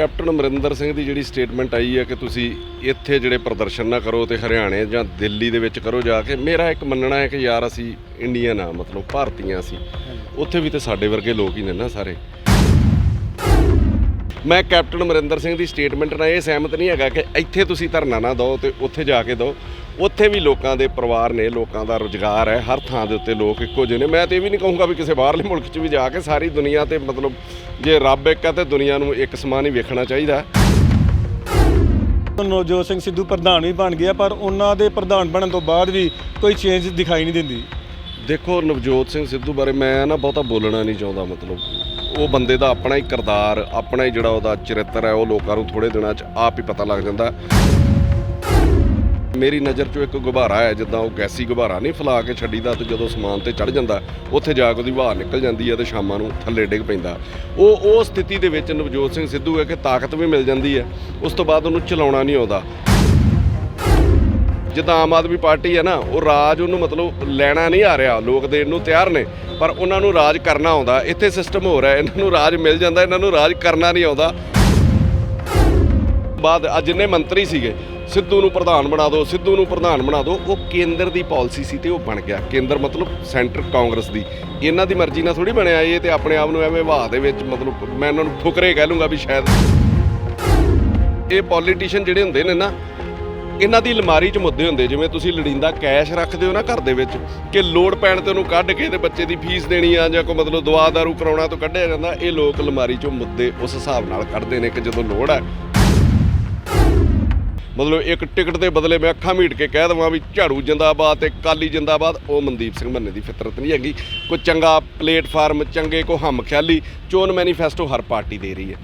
Captain Amarinder Singh ਦੀ ਜਿਹੜੀ statement ਆਈ ਹੈ ਕਿ ਤੁਸੀਂ ਇੱਥੇ ਜਿਹੜੇ ਪ੍ਰਦਰਸ਼ਨ ਨਾ ਕਰੋ ਤੇ ਹਰਿਆਣੇ ਜਾਂ ਦਿੱਲੀ ਦੇ ਵਿੱਚ ਕਰੋ ਜਾ ਕੇ, ਮੇਰਾ ਇੱਕ ਮੰਨਣਾ ਹੈ ਕਿ ਯਾਰ ਅਸੀਂ ਇੰਡੀਅਨ ਆ, ਮਤਲਬ ਭਾਰਤੀਆਂ ਅਸੀਂ ਉੱਥੇ ਵੀ ਤੇ ਸਾਡੇ ਵਰਗੇ ਲੋਕ ਹੀ ਨੇ ਨਾ ਸਾਰੇ। ਮੈਂ ਕੈਪਟਨ ਅਮਰਿੰਦਰ ਸਿੰਘ ਦੀ ਸਟੇਟਮੈਂਟ ਨਾਲ ਇਹ ਸਹਿਮਤ ਨਹੀਂ ਹੈਗਾ ਕਿ ਇੱਥੇ ਤੁਸੀਂ ਧਰਨਾ ਨਾ ਦਿਓ ਤੇ ਉੱਥੇ ਜਾ ਕੇ ਦਿਓ। ਉੱਥੇ ਵੀ ਲੋਕਾਂ ਦੇ ਪਰਿਵਾਰ ਨੇ ਲੋਕਾਂ ਦਾ ਰੁਜ਼ਗਾਰ ਹੈ ਹਰ ਥਾਂ ਦੇ ਉੱਤੇ ਲੋਕ ਇੱਕੋ ਜਿਹੇ ਨੇ। ਮੈਂ ਤੇ ਇਹ ਵੀ ਨਹੀਂ ਕਹੂੰਗਾ ਵੀ ਕਿਸੇ ਬਾਹਰਲੇ ਮੁਲਕ 'ਚ ਵੀ ਜਾ ਕੇ ਸਾਰੀ ਦੁਨੀਆ ਤੇ ਮਤਲਬ ਜੇ ਰੱਬ ਇੱਕ ਹੈ ਤੇ ਦੁਨੀਆ ਨੂੰ ਇੱਕ ਸਮਾਨ ਹੀ ਵੇਖਣਾ ਚਾਹੀਦਾ ਨਵਜੋਤ ਸਿੰਘ ਸਿੱਧੂ ਪ੍ਰਧਾਨ ਵੀ ਬਣ ਗਿਆ ਪਰ ਉਹਨਾਂ ਦੇ ਪ੍ਰਧਾਨ ਬਣਨ ਤੋਂ ਬਾਅਦ ਵੀ ਕੋਈ ਚੇਂਜ ਦਿਖਾਈ ਨਹੀਂ ਦਿੰਦੀ। ਦੇਖੋ ਨਵਜੋਤ ਸਿੰਘ ਸਿੱਧੂ ਬਾਰੇ ਮੈਂ ਨਾ ਬਹੁਤਾ ਬੋਲਣਾ ਨਹੀਂ ਚਾਹੁੰਦਾ ਮਤਲਬ ਉਹ ਬੰਦੇ ਦਾ ਆਪਣਾ ਹੀ ਕਿਰਦਾਰ ਆਪਣਾ ਹੀ ਜਿਹੜਾ ਉਹਦਾ ਚਰਿੱਤਰ ਹੈ ਉਹ ਲੋਕਾਂ ਨੂੰ ਥੋੜੇ ਦਿਨਾਂ 'ਚ ਆਪ ਹੀ ਪਤਾ ਲੱਗ ਜਾਂਦਾ। ਮੇਰੀ ਨਜ਼ਰ 'ਚੋਂ ਇੱਕ ਗੁਬਾਰਾ ਹੈ, ਜਿੱਦਾਂ ਉਹ ਗੈਸੀ ਗੁਬਾਰਾ ਨਹੀਂ, ਫਲਾ ਕੇ ਛੱਡੀਦਾ ਤੇ ਜਦੋਂ ਸਮਾਨ ਤੇ ਚੜ ਜਾਂਦਾ, ਉੱਥੇ ਜਾ ਕੇ ਉਹਦੀ ਹਵਾ ਨਿਕਲ ਜਾਂਦੀ ਹੈ ਤੇ ਸ਼ਾਮਾਂ ਨੂੰ ਥੱਲੇ ਡਿੱਗ ਪੈਂਦਾ। ਉਹ ਉਹ ਸਥਿਤੀ ਦੇ ਵਿੱਚ ਨਵਜੋਤ ਸਿੰਘ ਸਿੱਧੂ ਹੈ ਕਿ ਤਾਕਤ ਵੀ ਮਿਲ ਜਾਂਦੀ ਹੈ, ਉਸ ਤੋਂ ਬਾਅਦ ਉਹਨੂੰ ਚਲਾਉਣਾ ਨਹੀਂ ਆਉਂਦਾ। ਜਿੱਦਾਂ ਆਮ ਆਦਮੀ ਪਾਰਟੀ ਹੈ ਨਾ, ਉਹ ਰਾਜ ਉਹਨੂੰ ਮਤਲਬ ਲੈਣਾ ਨਹੀਂ ਆ ਰਿਹਾ, ਲੋਕ ਦੇਣ ਨੂੰ ਤਿਆਰ ਨੇ, ਪਰ ਉਹਨਾਂ ਨੂੰ ਰਾਜ ਕਰਨਾ ਆਉਂਦਾ। ਇੱਥੇ ਸਿਸਟਮ ਹੋ ਰਿਹਾ ਇਹਨਾਂ ਨੂੰ ਰਾਜ ਮਿਲ ਜਾਂਦਾ, ਇਹਨਾਂ ਨੂੰ ਰਾਜ ਕਰਨਾ ਨਹੀਂ ਆਉਂਦਾ। ਬਾਅਦ, ਅੱਜ ਜਿੰਨੇ ਮੰਤਰੀ ਸੀਗੇ ਸਿੱਧੂ ਨੂੰ ਪ੍ਰਧਾਨ ਬਣਾ ਦਿਓ, ਸਿੱਧੂ ਨੂੰ ਪ੍ਰਧਾਨ ਬਣਾ ਦਿਓ, ਉਹ ਕੇਂਦਰ ਦੀ ਪਾਲਿਸੀ ਸੀ ਤੇ ਉਹ ਬਣ ਗਿਆ। ਕੇਂਦਰ ਮਤਲਬ ਸੈਂਟਰ ਕਾਂਗਰਸ ਦੀ। ਇਹਨਾਂ ਦੀ ਮਰਜ਼ੀ ਨਾਲ ਥੋੜੀ ਬਣਿਆ ਇਹ ਤੇ ਆਪਣੇ ਆਪ ਨੂੰ ਐਵੇਂ ਵਾਹ ਦੇ ਵਿੱਚ ਮਤਲਬ ਮੈਂ ਇਹਨਾਂ ਨੂੰ ਠੁਕਰੇ ਕਹਿ ਲੂੰਗਾ ਵੀ ਸ਼ਾਇਦ ਇਹ ਪੋਲੀਟੀਸ਼ੀਅਨ ਜਿਹੜੇ ਹੁੰਦੇ ਨੇ ਨਾ, ਇਹਨਾਂ ਦੀ ਅਲਮਾਰੀ 'ਚ ਮੁੱਦੇ ਹੁੰਦੇ, ਜਿਵੇਂ ਤੁਸੀਂ ਲੜੀਂਦਾ ਕੈਸ਼ ਰੱਖਦੇ ਹੋ ਨਾ ਘਰ ਦੇ ਵਿੱਚ, ਕਿ ਲੋੜ ਪੈਣ ਤੇ ਉਹਨੂੰ ਕੱਢ ਕੇ ਤੇ ਬੱਚੇ ਦੀ ਫੀਸ ਦੇਣੀ ਆ ਜਾਂ ਕੋਈ ਮਤਲਬ ਦਵਾ ਦਾਰੂ ਕਰਾਉਣਾ ਤੋਂ ਕੱਢਿਆ ਜਾਂਦਾ, ਇਹ ਲੋਕ ਅਲਮਾਰੀ 'ਚੋਂ ਮੁੱਦੇ ਉਸ ਹਿਸਾਬ ਨਾਲ ਕੱਢਦੇ ਨੇ ਕਿ ਜਦੋਂ ਲੋੜ ਹੈ ਮਤਲਬ ਇੱਕ ਟਿਕਟ ਦੇ ਬਦਲੇ ਮੈਂ ਅੱਖਾਂ ਮੀਟ ਕੇ ਕਹਿ ਦਵਾਂ ਵੀ ਝਾੜੂ ਜਿੰਦਾਬਾਦ ਤੇ ਕਾਲੀ ਜਿੰਦਾਬਾਦ, ਉਹ ਮਨਦੀਪ ਸਿੰਘ ਮੰਨੇ ਦੀ ਫਿਤਰਤ ਨਹੀਂ ਹੈਗੀ। ਕੋਈ ਚੰਗਾ ਪਲੇਟਫਾਰਮ, ਚੰਗੇ ਕੋ ਹਮ ਖਿਆਲੀ, ਚੋਣ ਮੈਨੀਫੈਸਟੋ ਹਰ ਪਾਰਟੀ ਦੇ ਰਹੀ ਹੈ।